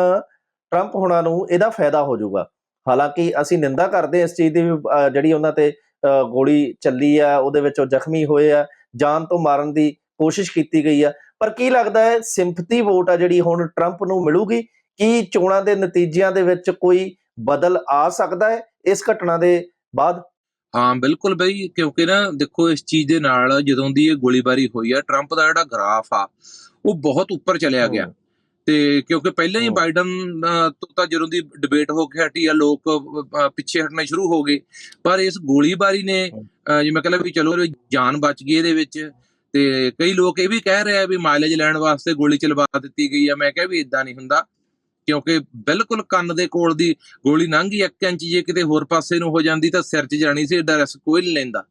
ਟਰੰਪ ਹੋਣਾ ਨੂੰ ਇਹਦਾ ਫਾਇਦਾ ਹੋ ਜਾਊਗਾ। ਹਾਲਾਂਕਿ ਅਸੀਂ ਨਿੰਦਾ ਕਰਦੇ ਹਾਂ ਇਸ ਚੀਜ਼ ਦੀ ਵੀ ਜਿਹੜੀ ਉਹਨਾਂ ਤੇ ਅਹ ਗੋਲੀ ਚੱਲੀ ਆ, ਉਹਦੇ ਵਿੱਚ ਉਹ ਜ਼ਖਮੀ ਹੋਏ ਆ, ਜਾਨ ਤੋਂ ਮਾਰਨ ਦੀ ਕੋਸ਼ਿਸ਼ ਕੀਤੀ ਗਈ ਆ। ਪਰ ਕੀ ਲੱਗਦਾ ਹੈ, ਸਿੰਪਥੀ ਵੋਟ ਆ ਜਿਹੜੀ ਹੁਣ ਟਰੰਪ ਨੂੰ ਮਿਲੂਗੀ? ਕੀ ਚੋਣਾਂ ਦੇ ਨਤੀਜਿਆਂ ਦੇ ਵਿੱਚ ਕੋਈ ਬਦਲ ਆ ਸਕਦਾ ਹੈ ਇਸ ਘਟਨਾ ਦੇ ਬਾਅਦ? ਹਾਂ ਬਿਲਕੁਲ ਬਈ ਕਿਉਂਕਿ ਨਾ ਦੇਖੋ ਇਸ ਚੀਜ਼ ਦੇ ਨਾਲ ਜਦੋਂ ਦੀ ਇਹ ਗੋਲੀਬਾਰੀ ਹੋਈ ਆ ਟਰੰਪ ਦਾ ਜਿਹੜਾ ਗ੍ਰਾਫ ਆ ਉਹ ਬਹੁਤ ਉੱਪਰ ਚਲਿਆ ਗਿਆ। ਤੇ ਕਿਉਂਕਿ ਪਹਿਲਾਂ ਹੀ। ਬਾਈਡਨ ਤੋਂ ਤਾਂ ਜਦੋਂ ਦੀ ਡਿਬੇਟ ਹੋ ਕੇ ਹਟੀ ਆ ਲੋਕ ਪਿੱਛੇ ਹਟਣੇ ਸ਼ੁਰੂ ਹੋ ਗਏ। ਪਰ ਇਸ ਗੋਲੀਬਾਰੀ ਨੇ ਜਿਵੇਂ ਕਹਿੰਦਾ ਵੀ ਚਲੋ ਜਾਨ ਬਚ ਗਈ ਇਹਦੇ ਵਿੱਚ। ਤੇ ਕਈ ਲੋਕ ਇਹ ਵੀ ਕਹਿ ਰਹੇ ਆ ਵੀ ਮਾਈਲੇਜ ਲੈਣ ਵਾਸਤੇ ਗੋਲੀ ਚਲਵਾ ਦਿੱਤੀ ਗਈ ਆ। ਮੈਂ ਕਿਹਾ ਵੀ ਇਦਾਂ ਨਹੀਂ ਹੁੰਦਾ। ਕਿਉਂਕਿ ਬਿਲਕੁਲ ਕੰਨ ਦੇ ਕੋਲ ਦੀ ਗੋਲੀ ਲੰਘ ਗਈ 1 ਇੰਚ ਜੇ ਕਿਤੇ ਹੋਰ ਪਾਸੇ ਨੂੰ ਹੋ ਜਾਂਦੀ ਤਾਂ ਸਿਰ 'ਚ ਜਾਣੀ ਸੀ ਏਡਾ ਰਿਸਕ ਕੋਈ ਨਹੀਂ ਲੈਂਦਾ।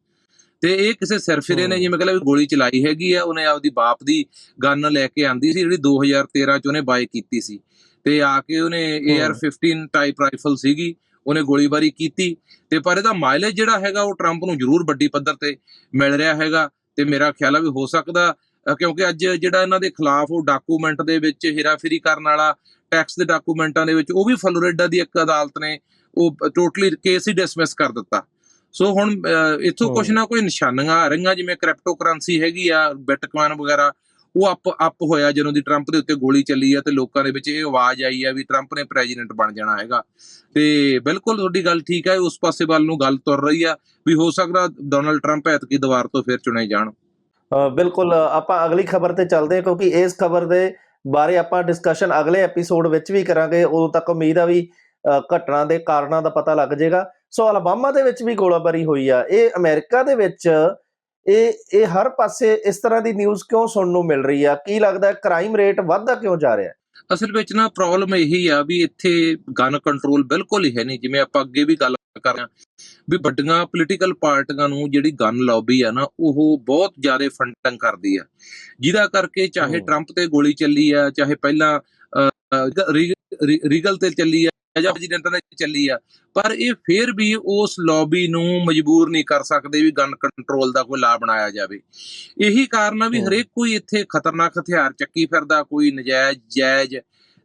ਤੇ ਇਹ ਕਿਸੇ ਸਿਰਫਿਰੇ ਨੇ। ਜਿਵੇਂ ਕਹਿੰਦਾ ਵੀ ਗੋਲੀ ਚਲਾਈ ਹੈਗੀ ਆ ਉਹਨੇ ਆਪਦੀ ਬਾਪ ਦੀ ਗਨ ਲੈ ਕੇ ਆਂਦੀ ਸੀ ਜਿਹੜੀ 2013 ਚ ਉਹਨੇ ਬਾਈ ਕੀਤੀ ਸੀ। ਤੇ ਆ ਕੇ ਉਹਨੇ AR-15 ਟਾਈਪ ਰਾਈਫਲ ਸੀਗੀ ਉਹਨੇ ਗੋਲੀਬਾਰੀ ਕੀਤੀ। ਤੇ ਪਰ ਇਹਦਾ ਮਾਈਲੇਜ ਜਿਹੜਾ ਹੈਗਾ ਉਹ ਟਰੰਪ ਨੂੰ ਜ਼ਰੂਰ ਵੱਡੀ ਪੱਧਰ ਤੇ ਮਿਲ ਰਿਹਾ ਹੈਗਾ। ਤੇ ਮੇਰਾ ਖਿਆਲ ਆ ਵੀ ਹੋ ਸਕਦਾ ਕਿਉਂਕਿ ਅੱਜ ਜਿਹੜਾ ਇਹਨਾਂ ਦੇ ਖਿਲਾਫ ਉਹ ਡਾਕੂਮੈਂਟ ਦੇ ਵਿੱਚ ਹੇਰਾਫੇਰੀ ਕਰਨ ਵਾਲਾ ਟੈਕਸ ਦੇ ਡਾਕੂਮੈਂਟਾਂ ਦੇ ਵਿੱਚ ਉਹ ਵੀ ਫਲੋਰੀਡਾ ਦੀ ਇੱਕ ਅਦਾਲਤ ਨੇ ਉਹ ਟੋਟਲੀ ਕੇਸ ਹੀ ਡਿਸਮਿਸ ਕਰ ਦਿੱਤਾ। ਸੋ ਹੁਣ ਇੱਥੋਂ। ਕੁਛ ਨਾ ਕੋਈ ਨਿਸ਼ਾਨੀਆਂ ਆ ਰਹੀਆਂ ਜਿਵੇਂ ਕ੍ਰਿਪਟੋ ਕਰੰਸੀ ਹੈਗੀ ਆ ਬਿਟਕੋਇਨ ਵਗੈਰਾ ਉਹ ਅਪ ਅਪ ਹੋਇਆ ਜਦੋਂ ਦੀ ਟਰੰਪ ਦੇ ਉੱਤੇ ਗੋਲੀ ਚੱਲੀ ਆ ਤੇ ਲੋਕਾਂ ਦੇ ਵਿੱਚ ਇਹ ਆਵਾਜ਼ ਆਈ ਆ ਵੀ ਟਰੰਪ ਨੇ ਪ੍ਰੈਜ਼ੀਡੈਂਟ ਬਣ ਜਾਣਾ ਹੈਗਾ। ਤੇ ਬਿਲਕੁਲ ਤੁਹਾਡੀ ਗੱਲ ਠੀਕ ਹੈ ਉਸ ਪਾਸੇ ਵੱਲ ਨੂੰ ਗੱਲ ਤੁਰ ਰਹੀ ਆ ਵੀ ਹੋ ਸਕਦਾ ਡੋਨਲਡ ਟਰੰਪ ਐਤਕੀ ਦੁਬਾਰ ਤੋਂ ਫਿਰ ਚੁਣੇ ਜਾਣ। ਬਿਲਕੁਲ ਆਪਾਂ ਅਗਲੀ ਖਬਰ ਤੇ ਚੱਲਦੇ ਹਾਂ ਕਿਉਂਕਿ ਇਸ ਖਬਰ ਦੇ ਬਾਰੇ ਆਪਾਂ ਡਿਸਕਸ਼ਨ ਅਗਲੇ ਐਪੀਸੋਡ ਵਿੱਚ ਵੀ ਕਰਾਂਗੇ, ਉਦੋਂ ਤੱਕ ਉਮੀਦ ਆ ਵੀ ਘਟਨਾ ਦੇ ਕਾਰਨਾਂ ਦਾ ਪਤਾ ਲੱਗ ਜਾਏਗਾ। ਸੋ ਅਲਬਾਮਾ ਦੇ ਵਿੱਚ ਵੀ ਗੋਲਾਬਾਰੀ ਹੋਈ ਆ। ਇਹ ਅਮਰੀਕਾ ਦੇ ਵਿੱਚ, ਇਹ ਇਹ ਹਰ ਪਾਸੇ ਇਸ ਤਰ੍ਹਾਂ ਦੀ ਨਿਊਜ਼ ਕਿਉਂ ਸੁਣਨ ਨੂੰ ਮਿਲ ਰਹੀ ਆ? ਕੀ ਲੱਗਦਾ ਕ੍ਰਾਈਮ ਰੇਟ ਵੱਧਦਾ ਕਿਉਂ ਜਾ ਰਿਹਾ? ਅਸਲ ਵਿੱਚ ਨਾ ਪ੍ਰੋਬਲਮ ਇਹੀ ਆ ਵੀ ਇੱਥੇ ਗਨ ਕੰਟਰੋਲ ਬਿਲਕੁਲ ਹੀ ਹੈ ਨਹੀਂ। ਜਿਵੇਂ ਆਪਾਂ ਅੱਗੇ ਵੀ ਗੱਲ ਕਰ ਰਹੇ ਵੀ ਵੱਡੀਆਂ ਪੋਲੀਟੀਕਲ ਪਾਰਟੀਆਂ ਨੂੰ ਜਿਹੜੀ ਗਨ ਲੌਬੀ ਆ ਨਾ ਉਹ ਬਹੁਤ ਜ਼ਿਆਦਾ ਫੰਡਿੰਗ ਕਰਦੀ ਆ। ਜਿਹਦਾ ਕਰਕੇ ਚਾਹੇ। ਟਰੰਪ ਤੇ ਗੋਲੀ ਚੱਲੀ ਆ ਚਾਹੇ ਪਹਿਲਾਂ ਰੀਗਲ ਤੇ ਚੱਲੀ ਆ ਜਾਂ ਪ੍ਰੈਜ਼ੀਡੈਂਟ ਤੇ ਚੱਲੀ ਆ ਪਰ ਇਹ ਫੇਰ ਵੀ ਉਸ ਲੌਬੀ ਨੂੰ ਮਜਬੂਰ ਨਹੀਂ ਕਰ ਸਕਦੇ ਵੀ ਗਨ ਕੰਟਰੋਲ ਦਾ ਕੋਈ ਲਾ ਬਣਾਇਆ ਜਾਵੇ। ਇਹੀ ਕਾਰਨ ਆ ਵੀ। ਹਰੇਕ ਕੋਈ ਇੱਥੇ ਖਤਰਨਾਕ ਹਥਿਆਰ ਚੱਕੀ ਫਿਰਦਾ ਕੋਈ ਨਜਾਇਜ਼ ਜਾਇਜ਼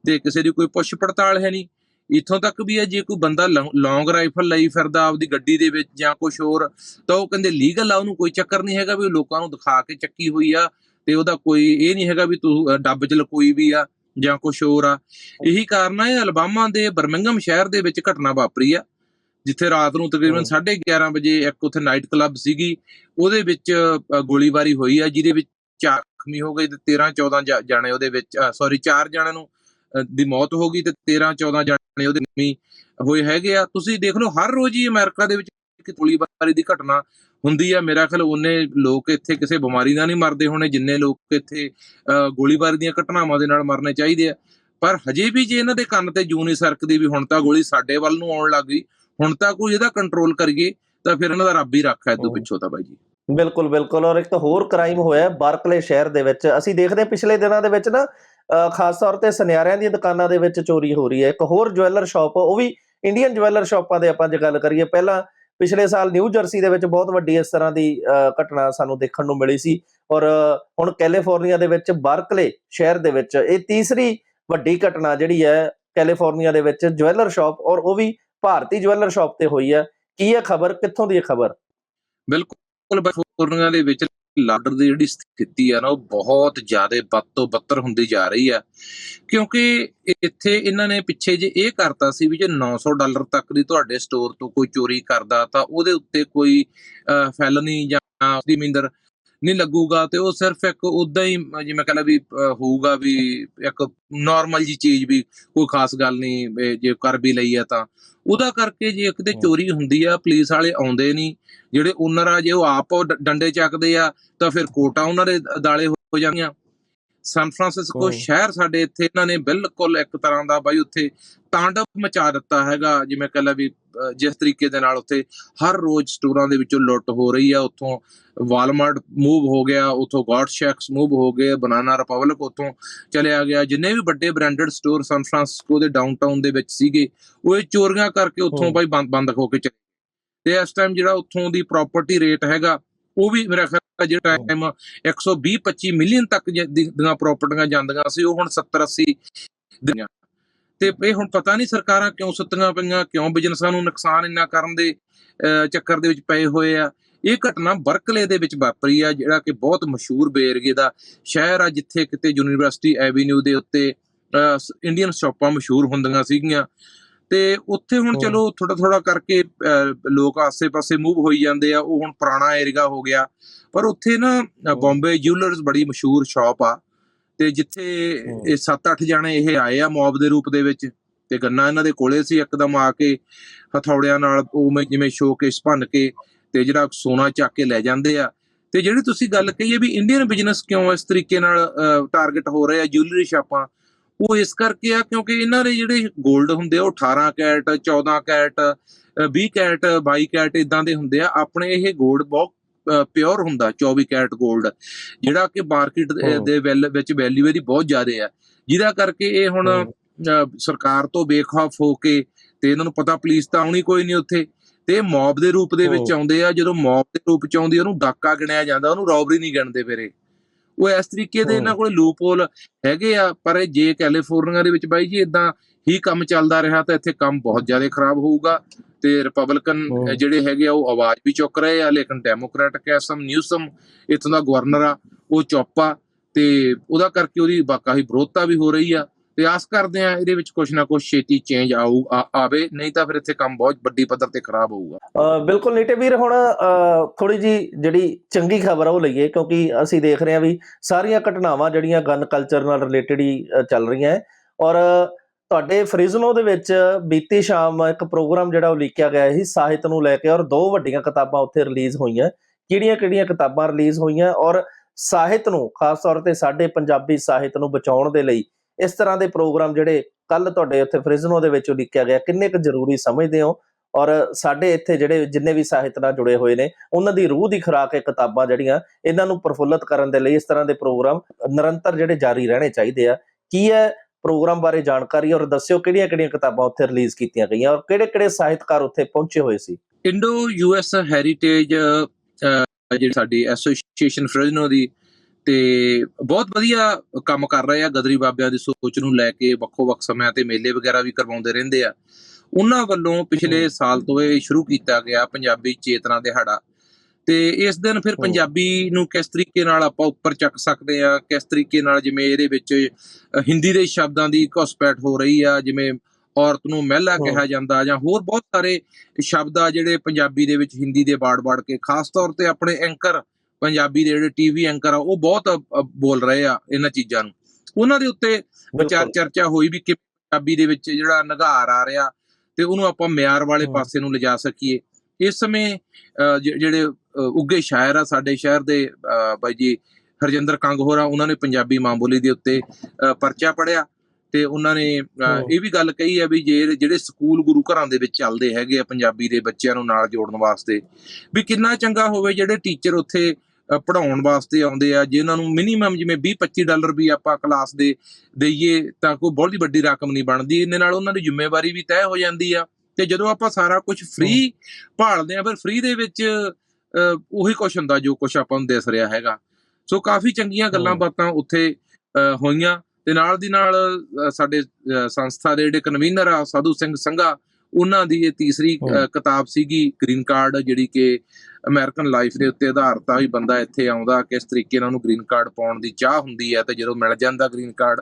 ਤੇ ਕਿਸੇ ਦੀ ਕੋਈ ਪੁੱਛ ਪੜਤਾਲ ਹੈ ਨਹੀਂ। ਇੱਥੋਂ ਤੱਕ ਵੀ ਹੈ ਜੇ ਕੋਈ ਬੰਦਾ ਲੌਂਗ ਰਾਈਫਲ ਲਈ ਫਿਰਦਾ ਆਪਦੀ ਗੱਡੀ ਦੇ ਵਿੱਚ ਜਾਂ ਕੁਝ ਹੋਰ ਤਾਂ ਉਹ ਕਹਿੰਦੇ ਲੀਗਲ ਆ ਉਹਨੂੰ ਕੋਈ ਚੱਕਰ ਨਹੀਂ ਹੈਗਾ ਵੀ ਉਹ ਲੋਕਾਂ ਨੂੰ ਦਿਖਾ ਕੇ ਚੱਕੀ ਹੋਈ ਆ ਤੇ ਉਹਦਾ ਕੋਈ ਇਹ ਨਹੀਂ ਹੈਗਾ ਵੀ ਤੂੰ ਡੱਬ 'ਚ ਲਕੋਈ ਵੀ ਆ ਜਾਂ ਕੁਝ ਹੋਰ ਆ ਇਹੀ ਕਾਰਨ ਇਹ ਅਲਬਾਮਾ ਦੇ ਬਰਮਿੰਗਮ ਸ਼ਹਿਰ ਦੇ ਵਿੱਚ ਘਟਨਾ ਵਾਪਰੀ ਆ ਜਿੱਥੇ ਰਾਤ ਨੂੰ ਤਕਰੀਬਨ ਹਮ। 11:30 ਵਜੇ ਇੱਕ ਉੱਥੇ ਨਾਈਟ ਕਲੱਬ ਸੀਗੀ ਉਹਦੇ ਵਿੱਚ ਗੋਲੀਬਾਰੀ ਹੋਈ ਆ ਜਿਹਦੇ ਵਿੱਚ ਚਾਰ ਜ਼ਖਮੀ ਹੋ ਗਏ ਤੇ 13 14 ਜਾ- ਜਾਣੇ ਉਹਦੇ ਵਿੱਚ ਸੌਰੀ ਚਾਰ ਜਾਣਿਆਂ ਨੂੰ ਦੀ ਮੌਤ ਹੋ ਗਈ ਤੇ 13 14 ਜਾਣੇ ਉਹਦੇ ਜ਼ਖਮੀ ਹੋਏ ਹੈਗੇ ਆ। ਤੁਸੀਂ ਦੇਖ ਲਓ ਹਰ ਰੋਜ਼ ਹੀ ਅਮਰੀਕਾ ਦੇ ਵਿੱਚ ਇੱਕ ਗੋਲੀਬਾਰੀ ਦੀ ਘਟਨਾ ਹੁੰਦੀ ਆ। ਮੇਰਾ ਖਿਆਲ ਉਹਨੇ ਲੋਕ ਇੱਥੇ ਕਿਸੇ ਬਿਮਾਰੀ ਨਾਲ ਨਹੀਂ ਮਰਦੇ ਹੋਣੇ ਜਿੰਨੇ ਲੋਕ ਇੱਥੇ ਗੋਲੀਬਾਰੀ ਦੀਆਂ ਘਟਨਾਵਾਂ ਦੇ ਨਾਲ ਮਰਨੇ ਚਾਹੀਦੇ ਆ। ਪਰ ਹਜੇ ਵੀ ਜੇ ਇਹਨਾਂ ਦੇ ਕੰਨ ਤੇ ਜੂ ਨਹੀਂ ਸਰਕਦੀ ਵੀ ਹੁਣ ਤਾਂ ਗੋਲੀ ਸਾਡੇ ਵੱਲ ਨੂੰ ਆਉਣ ਲੱਗ ਗਈ ਹੁਣ ਤਾਂ ਕੋਈ ਇਹਦਾ ਕੰਟਰੋਲ ਕਰੀਏ ਤਾਂ ਫਿਰ ਇਹਨਾਂ ਦਾ ਰੱਬ ਹੀ ਰੱਖਾ ਇਦੋਂ। ਪਿੱਛੋਂ ਤਾਂ ਬਾਈ ਜੀ। ਬਿਲਕੁਲ ਬਿਲਕੁਲ। ਔਰ ਇੱਕ ਹੋਰ ਕ੍ਰਾਈਮ ਹੋਇਆ ਹੈ ਬਾਰਕਲੇ ਸ਼ਹਿਰ ਦੇ ਵਿੱਚ। ਅਸੀਂ ਦੇਖਦੇ ਹਾਂ ਪਿਛਲੇ ਦਿਨਾਂ ਦੇ ਵਿੱਚ ਨਾ ਖਾਸ ਤੌਰ ਤੇ ਸੁਨਿਆਰਿਆਂ ਦੀਆਂ ਦੁਕਾਨਾਂ ਦੇ ਵਿੱਚ ਚੋਰੀ ਹੋ ਰਹੀ ਹੈ ਇੱਕ ਹੋਰ ਜੁਐਲਰ ਸ਼ਾਪ ਉਹ ਵੀ ਇੰਡੀਅਨ ਜੁਐਲਰ ਸ਼ਾਪਾਂ ਦੇ ਆਪਾਂ ਜੇ ਗੱਲ ਕਰੀਏ ਪਹਿਲਾਂ ਪਿਛਲੇ ਸਾਲ ਨਿਊ ਜਰਸੀ ਦੇ ਵਿੱਚ ਬਹੁਤ ਵੱਡੀ ਇਸ ਤਰ੍ਹਾਂ ਦੀ ਘਟਨਾ ਸਾਨੂੰ ਦੇਖਣ ਨੂੰ ਮਿਲੀ ਸੀ ਔਰ ਹੁਣ ਕੈਲੀਫੋਰਨੀਆ ਦੇ ਵਿੱਚ ਬਾਰਕਲੇ ਸ਼ਹਿਰ ਦੇ ਵਿੱਚ ਇਹ ਤੀਸਰੀ ਵੱਡੀ ਘਟਨਾ ਜਿਹੜੀ ਹੈ ਕੈਲੀਫੋਰਨੀਆ ਦੇ ਵਿੱਚ ਜੁਐਲਰ ਸ਼ਾਪ ਔਰ ਉਹ ਵੀ ਭਾਰਤੀ ਜੁਐਲਰ ਸ਼ਾਪ ਤੇ ਹੋਈ ਹੈ ਕੀ ਹੈ ਖਬਰ ਕਿੱਥੋਂ ਦੀ ਹੈ ਖਬਰ ਬਿਲਕੁਲ ਬੈਫੋਰਨੀਆ ਦੇ ਵਿੱਚ ਲਾਡਰ ਦੀ ਜਿਹੜੀ ਸਥਿਤੀ ਆ ਨਾ, ਉਹ ਬਹੁਤ ਜ਼ਿਆਦਾ ਬੱਤ ਤੋਂ ਬੱਤਰ ਹੁੰਦੀ ਜਾ ਰਹੀ ਆ। ਕਿਉਂਕਿ ਇੱਥੇ ਇਹਨਾਂ ਨੇ ਪਿੱਛੇ ਜੇ ਇਹ ਕਰਤਾ ਸੀ ਵੀ ਜੇ 900 ਡਾਲਰ ਤੱਕ ਦੀ ਤੁਹਾਡੇ ਸਟੋਰ ਤੋਂ ਕੋਈ ਚੋਰੀ ਕਰਦਾ, ਤਾਂ ਉਹਦੇ ਉੱਤੇ ਕੋਈ ਫੈਲਨੀ ਜਾਂ ਉਸਦੀ ਮਿੰਦਰ ਨਹੀਂ ਲੱਗੂਗਾ ਤੇ ਉਹ ਸਿਰਫ ਇੱਕ ਉਦਾਂ ਹੀ ਜਿਵੇਂ ਕਹਿੰਦਾ ਵੀ ਹੋਊਗਾ ਵੀ ਇੱਕ ਨਾਰਮਲ ਜੀ ਚੀਜ਼ ਵੀ ਕੋਈ ਖਾਸ ਗੱਲ ਨਹੀਂ ਜੇ ਕਰ ਵੀ ਲਈ ਆ ਤਾਂ। ਉਹਦਾ ਕਰਕੇ ਜੇ ਕਿਤੇ ਹਮ। ਚੋਰੀ ਹੁੰਦੀ ਆ ਪੁਲਿਸ ਵਾਲੇ ਆਉਂਦੇ ਨਹੀਂ। ਜਿਹੜੇ ਓਨਰ ਆ ਜੇ ਉਹ ਆਪ ਡੰਡੇ ਚੱਕਦੇ ਆ ਤਾਂ ਫਿਰ ਕੋਟਾਂ ਉਹਨਾਂ ਦੇ ਦਾਲੇ ਹੋ ਹੋ ਜਾਂਦੀਆਂ। San Francisco. ਸ਼ਹਿਰ ਸਾਡੇ ਇੱਥੇ ਇਹਨਾਂ ਨੇ ਬਿਲਕੁਲ ਇੱਕ ਤਰ੍ਹਾਂ ਦਾ ਬਾਈ ਉੱਥੇ ਤਾਂਡਵ ਮਚਾ ਦਿੱਤਾ ਹੈਗਾ ਜਿਵੇਂ ਕਹ ਲਾ ਵੀ ਜਿਸ ਤਰੀਕੇ ਦੇ ਨਾਲ ਉੱਥੇ ਹਰ ਰੋਜ਼ ਸਟੋਰਾਂ ਦੇ ਵਿੱਚੋਂ ਲੁੱਟ ਹੋ ਰਹੀ ਆ ਉੱਥੋਂ ਵਾਲਮਾਰਟ ਮੂਵ ਹੋ ਗਿਆ ਉੱਥੋਂ ਗॉड ਸ਼ੈਕਸ ਮੂਵ ਹੋ ਗਏ ਬਨਾਨਾ ਰਿਪਬਲਿਕ ਉੱਥੋਂ ਚਲਿਆ ਗਿਆ ਜਿੰਨੇ ਵੀ ਵੱਡੇ ਬ੍ਰਾਂਡਡ ਸਟੋਰ ਸਨ ਫਰਾਂਸਿਸਕੋ ਦੇ ਡਾਊਨਟਾਊਨ ਦੇ ਵਿੱਚ ਸੀਗੇ ਉਹ ਇਹ ਚੋਰੀਆਂ ਕਰਕੇ ਉੱਥੋਂ। ਬਾਈ ਬੰਦ ਬੰਦ ਹੋ ਕੇ ਚਲੇ ਤੇ ਇਸ ਟਾਈਮ ਜਿਹੜਾ ਉੱਥੋਂ ਦੀ ਪ੍ਰਾਪਰਟੀ ਰੇਟ ਹੈਗਾ ਉਹ ਵੀ ਮੇਰਾ ਖਿਆਲ ਜਿਹੜਾ। ਟਾਈਮ 120 25 ਮਿਲੀਅਨ ਤੱਕ ਦੀਆਂ ਪ੍ਰਾਪਰਟੀਆਂ ਜਾਂਦੀਆਂ ਸੀ ਉਹ ਹੁਣ 70 80 ਦੀਆਂ। ਤੇ ਇਹ ਹੁਣ ਪਤਾ ਨਹੀਂ ਸਰਕਾਰਾਂ ਕਿਉਂ ਸੁੱਤੀਆਂ ਪਈਆਂ ਕਿਉਂ ਬਿਜ਼ਨਸਾਂ ਨੂੰ ਨੁਕਸਾਨ ਇੰਨਾ ਕਰਨ ਦੇ ਚੱਕਰ ਦੇ ਵਿੱਚ ਪਏ ਹੋਏ ਆ। ਇਹ ਘਟਨਾ ਬਰਕਲੇ ਦੇ ਵਿੱਚ ਵਾਪਰੀ ਆ ਜਿਹੜਾ ਕਿ ਬਹੁਤ ਮਸ਼ਹੂਰ ਬੇਰਗੇ ਦਾ ਸ਼ਹਿਰ ਆ ਜਿੱਥੇ ਕਿਤੇ ਯੂਨੀਵਰਸਿਟੀ ਐਵੀਨਿਊ ਦੇ ਉੱਤੇ ਇੰਡੀਅਨ ਸ਼ਾਪਾਂ ਮਸ਼ਹੂਰ ਹੁੰਦੀਆਂ ਸੀਗੀਆਂ। ਤੇ ਉੱਥੇ ਹੁਣ। ਚਲੋ ਥੋੜਾ ਥੋੜਾ ਕਰਕੇ ਲੋਕ ਆਸੇ-ਪਾਸੇ ਮੂਵ ਹੋਈ ਜਾਂਦੇ ਆ ਉਹ ਹੁਣ ਪੁਰਾਣਾ ਏਰੀਆ ਹੋ ਗਿਆ ਪਰ ਉੱਥੇ ਨਾ ਬੰਬੇ ਜਿਊਲਰਸ ਬੜੀ ਮਸ਼ਹੂਰ ਸ਼ਾਪ ਆ ਤੇ ਜਿੱਥੇ। ਇਹ 7-8 ਜਾਣੇ ਇਹ ਆਏ ਆ ਮੌਬ ਦੇ ਰੂਪ ਦੇ ਵਿੱਚ ਤੇ ਗੰਨਾ ਇਹਨਾਂ ਦੇ ਕੋਲੇ ਸੀ ਇੱਕਦਮ ਆ ਕੇ ਹਥੌੜਿਆਂ ਨਾਲ ਉਵੇਂ ਜਿਵੇਂ ਸ਼ੋਕੇਸ ਭੰਨ ਕੇ ਤੇ ਜਿਹੜਾ ਸੋਨਾ ਚੱਕ ਕੇ ਲੈ ਜਾਂਦੇ ਆ ਤੇ ਜਿਹੜੀ ਤੁਸੀਂ ਗੱਲ ਕਹੀ ਹੈ ਵੀ ਇੰਡੀਅਨ ਬਿਜ਼ਨਸ ਕਿਉਂ ਇਸ ਤਰੀਕੇ ਨਾਲ ਟਾਰਗੇਟ ਹੋ ਰਹੇ ਆ ਜਿਊਲਰੀ ਸ਼ਾਪਾਂ ਉਹ ਇਸ ਕਰਕੇ ਆ ਕਿਉਂਕਿ ਇਹਨਾਂ ਦੇ ਜਿਹੜੇ 골ਡ ਹੁੰਦੇ ਆ ਉਹ 18 ਕੈਰਟ 14 ਕੈਰਟ 20 ਕੈਰਟ 22 ਕੈਰਟ ਇਦਾਂ ਦੇ ਹੁੰਦੇ ਆ। ਆਪਣੇ ਇਹ 골ਡ ਬਹੁਤ ਪਿਓਰ ਹੁੰਦਾ 24 ਕੈਰਟ 골ਡ ਜਿਹੜਾ ਕਿ ਮਾਰਕੀਟ ਦੇ ਵਿੱਚ ਵੈਲਿਊ ਇਹਦੀ ਬਹੁਤ ਜ਼ਿਆਦਾ ਆ। ਜਿਹਦਾ ਕਰਕੇ ਇਹ ਹੁਣ ਸਰਕਾਰ ਤੋਂ ਬੇਖੌਫ ਹੋ ਕੇ ਤੇ ਇਹਨਾਂ ਨੂੰ ਪਤਾ ਪੁਲਿਸ ਤਾਂ ਆਉਣੀ ਕੋਈ ਨਹੀਂ ਉੱਥੇ। ਤੇ ਮੌਬ ਦੇ ਰੂਪ ਦੇ ਵਿੱਚ ਆਉਂਦੇ ਆ। ਜਦੋਂ ਮੌਬ ਦੇ ਰੂਪ ਚ ਆਉਂਦੀ ਉਹਨੂੰ ਡਾਕਾ ਗਿਣਿਆ ਜਾਂਦਾ ਉਹਨੂੰ ਰੌਬਰੀ ਨਹੀਂ ਗਿਣਦੇ ਫੇਰੇ ਉਹ ਇਸ ਤਰੀਕੇ ਦੇ। ਇਹਨਾਂ ਕੋਲੇ ਲੂਪਹੋਲ ਹੈਗੇ ਆ ਪਰ ਇਹ ਜੇ ਕੈਲੀਫੋਰਨੀਆ ਦੇ ਵਿੱਚ ਬਾਈ ਜੀ ਇਦਾਂ ਹੀ ਕੰਮ ਚੱਲਦਾ ਰਿਹਾ ਤਾਂ ਇੱਥੇ ਕੰਮ ਬਹੁਤ ਜ਼ਿਆਦਾ ਖਰਾਬ ਹੋਊਗਾ ਤੇ ਰਿਪਬਲਿਕਨ। ਜਿਹੜੇ ਹੈਗੇ ਆ ਉਹ ਆਵਾਜ਼ ਵੀ ਚੁੱਕ ਰਹੇ ਆ ਲੇਕਿਨ ਡੈਮੋਕ੍ਰੈਟਿਕ ਐਸਮ ਨਿਊਸਮ ਇੱਥੋਂ ਦਾ ਗਵਰਨਰ ਆ ਉਹ ਚੁੱਪ ਤੇ ਉਹਦਾ ਕਰਕੇ ਉਹਦੀ ਬਾਕਾਹੀ ਵਿਰੋਧਤਾ ਵੀ ਹੋ ਰਹੀ ਆ ਤੇ ਕਰਦੇ ਆ ਇਹਦੇ ਵਿੱਚ ਕੁਝ ਨਾ ਕੁਝ ਛੇਤੀ ਚੇਂਜ ਆਊ ਆਵੇ ਨਹੀਂ ਤਾਂ ਫਿਰ ਇੱਥੇ ਕੰਮ ਬਹੁਤ ਵੱਡੀ ਪੱਧਰ ਤੇ ਖਰਾਬ ਹੋਊਗਾ। ਅ, ਬਿਲਕੁਲ ਨੀਟੇ ਵੀਰ ਹੁਣ ਥੋੜੀ ਜੀ ਜਿਹੜੀ ਚੰਗੀ ਖਬਰ ਆ ਉਹ ਲਈਏ ਕਿਉਂਕਿ ਅਸੀਂ ਦੇਖ ਰਹੇ ਹਾਂ ਵੀ ਸਾਰੀਆਂ ਘਟਨਾਵਾਂ ਜਿਹੜੀਆਂ ਗਨ ਕਲਚਰ ਨਾਲ ਰਿਲੇਟਡ ਹੀ ਚੱਲ ਰਹੀਆਂ ਔਰ ਤੁਹਾਡੇ ਫ੍ਰਿਜ਼ਨੋ ਦੇ ਵਿੱਚ ਬੀਤੀ ਸ਼ਾਮ ਇੱਕ ਪ੍ਰੋਗਰਾਮ ਜਿਹੜਾ ਉਹ ਲਿਖਿਆ ਗਿਆ ਸੀ ਸਾਹਿਤ ਨੂੰ ਲੈ ਕੇ ਔਰ ਦੋ ਵੱਡੀਆਂ ਕਿਤਾਬਾਂ ਉੱਥੇ ਰਿਲੀਜ਼ ਹੋਈਆਂ। ਕਿਹੜੀਆਂ-ਕਿਹੜੀਆਂ ਕਿਤਾਬਾਂ ਰਿਲੀਜ਼ ਹੋਈਆਂ? ਔਰ ਸਾਹਿਤ ਨੂੰ ਖਾਸ ਤੌਰ ਤੇ ਸਾਡੇ ਪੰਜਾਬੀ ਸਾਹਿਤ ਨੂੰ ਬਚਾਉਣ ਦੇ ਲਈ ਇਸ ਤਰ੍ਹਾਂ ਦੇ ਪ੍ਰੋਗਰਾਮ ਜਿਹੜੇ ਕੱਲ ਤੁਹਾਡੇ ਉੱਥੇ ਫ੍ਰਿਜ਼ਨੋ ਦੇ ਵਿੱਚ ਲਿਖਿਆ ਗਿਆ, ਕਿੰਨੇ ਕੁ ਜ਼ਰੂਰੀ ਸਮਝਦੇ ਹੋ? ਔਰ ਸਾਡੇ ਇੱਥੇ ਜਿਹੜੇ ਜਿੰਨੇ ਵੀ ਸਾਹਿਤ ਨਾਲ ਜੁੜੇ ਹੋਏ ਨੇ, ਉਹਨਾਂ ਦੀ ਰੂਹ ਦੀ ਖੁਰਾਕ ਇਹ ਕਿਤਾਬਾਂ ਜਿਹੜੀਆਂ, ਇਹਨਾਂ ਨੂੰ ਪ੍ਰਫੁੱਲਤ ਕਰਨ ਦੇ ਲਈ ਇਸ ਤਰ੍ਹਾਂ ਦੇ ਪ੍ਰੋਗਰਾਮ ਨਿਰੰਤਰ ਜਿਹੜੇ ਜਾਰੀ ਰਹਿਣੇ ਚਾਹੀਦੇ ਆ। ਕੀ ਹੈ ਪ੍ਰੋਗਰਾਮ ਬਾਰੇ ਜਾਣਕਾਰੀ ਔਰ ਦੱਸਿਓ ਕਿਹੜੀਆਂ-ਕਿਹੜੀਆਂ ਕਿਤਾਬਾਂ ਉੱਥੇ ਰਿਲੀਜ਼ ਕੀਤੀਆਂ ਗਈਆਂ ਔਰ ਕਿਹੜੇ-ਕਿਹੜੇ ਸਾਹਿਤਕਾਰ ਉੱਥੇ ਪਹੁੰਚੇ ਹੋਏ ਸੀ? ਇੰਡੋ ਯੂਐਸ ਹੈਰੀਟੇਜ ਜਿਹੜੀ ਸਾਡੀ ਐਸੋਸੀਏਸ਼ਨ ਫ੍ਰਿਜ਼ਨੋ ਦੀ ਤੇ ਬਹੁਤ ਵਧੀਆ ਕੰਮ ਕਰ ਰਹੇ ਆ ਗਦਰੀ ਬਾਬਿਆਂ ਦੀ ਸੋਚ ਨੂੰ ਲੈ ਕੇ ਵੱਖੋ ਵੱਖ ਸਮਿਆਂ ਤੇ ਮੇਲੇ ਵਗੈਰਾ ਵੀ ਕਰਵਾਉਂਦੇ ਰਹਿੰਦੇ ਆ ਉਹਨਾਂ ਵੱਲੋਂ ਪਿਛਲੇ। ਸਾਲ ਤੋਂ ਇਹ ਸ਼ੁਰੂ ਕੀਤਾ ਗਿਆ ਪੰਜਾਬੀ ਚੇਤਨਾ ਦਿਹਾੜਾ ਤੇ ਇਸ ਦਿਨ ਫਿਰ। ਪੰਜਾਬੀ ਨੂੰ ਕਿਸ ਤਰੀਕੇ ਨਾਲ ਆਪਾਂ ਉੱਪਰ ਚੱਕ ਸਕਦੇ ਆ ਕਿਸ ਤਰੀਕੇ ਨਾਲ ਜਿਵੇਂ ਇਹਦੇ ਵਿੱਚ ਹਿੰਦੀ ਦੇ ਸ਼ਬਦਾਂ ਦੀ ਘੁਸਪੈਠ ਹੋ ਰਹੀ ਆ ਜਿਵੇਂ ਔਰਤ ਨੂੰ ਮਹਿਲਾ। ਕਿਹਾ ਜਾਂਦਾ ਜਾਂ ਹੋਰ ਬਹੁਤ ਸਾਰੇ ਸ਼ਬਦ ਆ ਜਿਹੜੇ ਪੰਜਾਬੀ ਦੇ ਵਿੱਚ ਹਿੰਦੀ ਦੇ ਬਾੜ-ਬਾੜ ਕੇ ਖਾਸ ਤੌਰ ਤੇ ਆਪਣੇ ਐਂਕਰ ਪੰਜਾਬੀ ਦੇ ਜਿਹੜੇ ਟੀਵੀ ਐਂਕਰ ਆ ਉਹ ਬਹੁਤ ਬੋਲ ਰਹੇ ਆ ਇਹਨਾਂ ਚੀਜ਼ਾਂ ਨੂੰ ਉਹਨਾਂ ਦੇ ਉੱਤੇ ਵਿਚਾਰ ਚਰਚਾ ਹੋਈ ਵੀ ਕਿ ਪੰਜਾਬੀ ਦੇ ਵਿੱਚ ਜਿਹੜਾ ਨਿਗਾਰ ਆ ਰਿਹਾ ਤੇ ਉਹਨੂੰ ਆਪਾਂ ਮਿਆਰ ਵਾਲੇ। ਪਾਸੇ ਨੂੰ ਲਿਜਾ ਸਕੀਏ ਇਸ ਸਮੇਂ ਜਿਹੜੇ ਉੱਗੇ ਸ਼ਾਇਰ ਆ ਸਾਡੇ ਸ਼ਹਿਰ ਦੇ ਬਾਈ ਜੀ ਹਰਜਿੰਦਰ ਕੰਗ ਹੋਰਾ ਉਹਨਾਂ ਨੇ ਪੰਜਾਬੀ ਮਾਂ ਬੋਲੀ ਦੇ ਉੱਤੇ ਪਰਚਾ ਪੜਿਆ ਤੇ ਉਹਨਾਂ ਨੇ। ਇਹ ਵੀ ਗੱਲ ਕਹੀ ਹੈ ਵੀ ਜੇ ਜਿਹੜੇ ਸਕੂਲ ਗੁਰੂ ਘਰਾਂ ਦੇ ਵਿੱਚ ਚੱਲਦੇ ਹੈਗੇ ਆ ਪੰਜਾਬੀ ਦੇ ਬੱਚਿਆਂ ਨੂੰ ਨਾਲ ਜੋੜਨ ਵਾਸਤੇ ਵੀ ਕਿੰਨਾ ਚੰਗਾ ਹੋਵੇ ਜਿਹੜੇ ਟੀਚਰ ਉੱਥੇ ਅ, ਪੜ੍ਹਾਉਣ ਵਾਸਤੇ ਆਉਂਦੇ ਆ ਜਿਨ੍ਹਾਂ ਨੂੰ ਮਿਨੀਮਮ ਜਿਵੇਂ 20 25 ਡਾਲਰ ਵੀ ਆਪਾਂ ਕਲਾਸ ਦੇ ਦਈਏ ਤਾਂ ਕੋਈ ਬਹੁਤ ਵੱਡੀ ਰਕਮ ਨਹੀਂ ਬਣਦੀ। ਇਹਦੇ ਨਾਲ ਉਹਨਾਂ ਦੀ ਜ਼ਿੰਮੇਵਾਰੀ ਵੀ ਤੈਅ ਹੋ ਜਾਂਦੀ ਆ। ਤੇ ਜਦੋਂ ਆਪਾਂ ਸਾਰਾ ਕੁਝ ਫ੍ਰੀ ਭਾਲਦੇ ਆ ਫਿਰ ਫ੍ਰੀ ਦੇ ਵਿੱਚ ਉਹੀ ਕੁਝ ਹੁੰਦਾ ਜੋ ਕੁਝ ਆਪਾਂ ਨੂੰ ਦਿਸ ਰਿਹਾ ਹੈਗਾ। ਸੋ ਕਾਫੀ ਚੰਗੀਆਂ ਗੱਲਾਂ। ਬਾਤਾਂ ਉੱਥੇ ਹੋਈਆਂ। ਤੇ ਨਾਲ ਦੀ ਨਾਲ ਸਾਡੇ ਸੰਸਥਾ ਦੇ ਜਿਹੜੇ ਕਨਵੀਨਰ ਆ ਸਾਧੂ ਸਿੰਘ ਸੰਘਾ ਉਹਨਾਂ ਦੀ ਇਹ ਤੀਸਰੀ। ਕਿਤਾਬ ਸੀਗੀ ਗ੍ਰੀਨ ਕਾਰਡ ਜਿਹੜੀ ਕਿ ਅਮਰੀਕਨ ਲਾਈਫ ਦੇ ਉੱਤੇ ਆਧਾਰਿਤ ਆ ਵੀ ਬੰਦਾ ਇੱਥੇ ਆਉਂਦਾ ਕਿਸ ਤਰੀਕੇ ਨਾਲ ਉਹਨੂੰ ਗ੍ਰੀਨ ਕਾਰਡ ਪਾਉਣ ਦੀ ਚਾਹ ਹੁੰਦੀ ਹੈ ਤੇ ਜਦੋਂ ਮਿਲ ਜਾਂਦਾ ਗ੍ਰੀਨ ਕਾਰਡ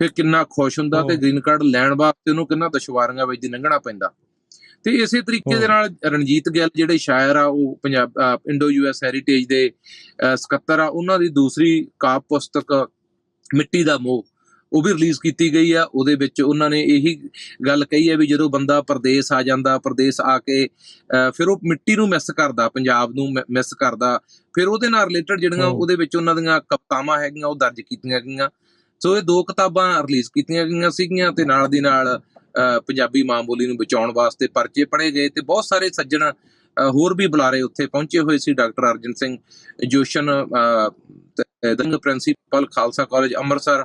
ਫਿਰ ਕਿੰਨਾ ਖੁਸ਼ ਹੁੰਦਾ ਤੇ। ਗ੍ਰੀਨ ਕਾਰਡ ਲੈਣ ਵਾਸਤੇ ਉਹਨੂੰ ਕਿੰਨਾ ਦੁਸ਼ਵਾਰੀਆਂ ਵਿੱਚ ਲੰਘਣਾ ਪੈਂਦਾ ਤੇ ਇਸੇ ਤਰੀਕੇ ਦੇ। ਨਾਲ ਰਣਜੀਤ ਗਿੱਲ ਜਿਹੜੇ ਸ਼ਾਇਰ ਆ ਉਹ ਪੰਜਾਬ ਇੰਡੋ ਯੂਐਸ ਹੈਰੀਟੇਜ ਦੇ ਸਕੱਤਰ ਆ ਉਹਨਾਂ ਦੀ ਦੂਸਰੀ ਕਾਵ ਪੁਸਤਕ ਮਿੱਟੀ ਦਾ ਮੋਹ ਉਹ ਵੀ ਰਿਲੀਜ਼ ਕੀਤੀ ਗਈ ਆ ਉਹਦੇ ਵਿੱਚ ਉਹਨਾਂ ਨੇ ਇਹੀ ਗੱਲ ਕਹੀ ਹੈ ਵੀ ਜਦੋਂ ਬੰਦਾ ਪਰਦੇਸ ਆ ਜਾਂਦਾ ਪਰਦੇਸ ਆ ਕੇ ਫਿਰ ਉਹ ਮਿੱਟੀ ਨੂੰ ਮਿਸ ਕਰਦਾ ਪੰਜਾਬ ਨੂੰ ਮਿਸ ਕਰਦਾ ਫਿਰ ਉਹਦੇ ਨਾਲ ਰਿਲੇਟਡ ਜਿਹੜੀਆਂ। ਉਹਦੇ ਵਿੱਚ ਉਹਨਾਂ ਦੀਆਂ ਕਵਿਤਾਵਾਂ ਹੈਗੀਆਂ ਉਹ ਦਰਜ ਕੀਤੀਆਂ ਗਈਆਂ ਸੋ ਇਹ ਦੋ ਕਿਤਾਬਾਂ ਰਿਲੀਜ਼ ਕੀਤੀਆਂ ਗਈਆਂ ਸੀਗੀਆਂ ਤੇ ਨਾਲ ਦੀ ਨਾਲ ਪੰਜਾਬੀ ਮਾਂ ਬੋਲੀ ਨੂੰ ਬਚਾਉਣ ਵਾਸਤੇ ਪਰਚੇ ਪੜੇ ਗਏ ਤੇ ਬਹੁਤ ਸਾਰੇ ਸੱਜਣ ਹੋਰ ਵੀ ਬੁਲਾਰੇ ਉੱਥੇ ਪਹੁੰਚੇ ਹੋਏ ਸੀ ਡਾਕਟਰ ਅਰਜਨ ਸਿੰਘ ਜੋਸ਼ਨ ਦੰਗ ਪ੍ਰਿੰਸੀਪਲ ਖਾਲਸਾ ਕਾਲਜ ਅੰਮ੍ਰਿਤਸਰ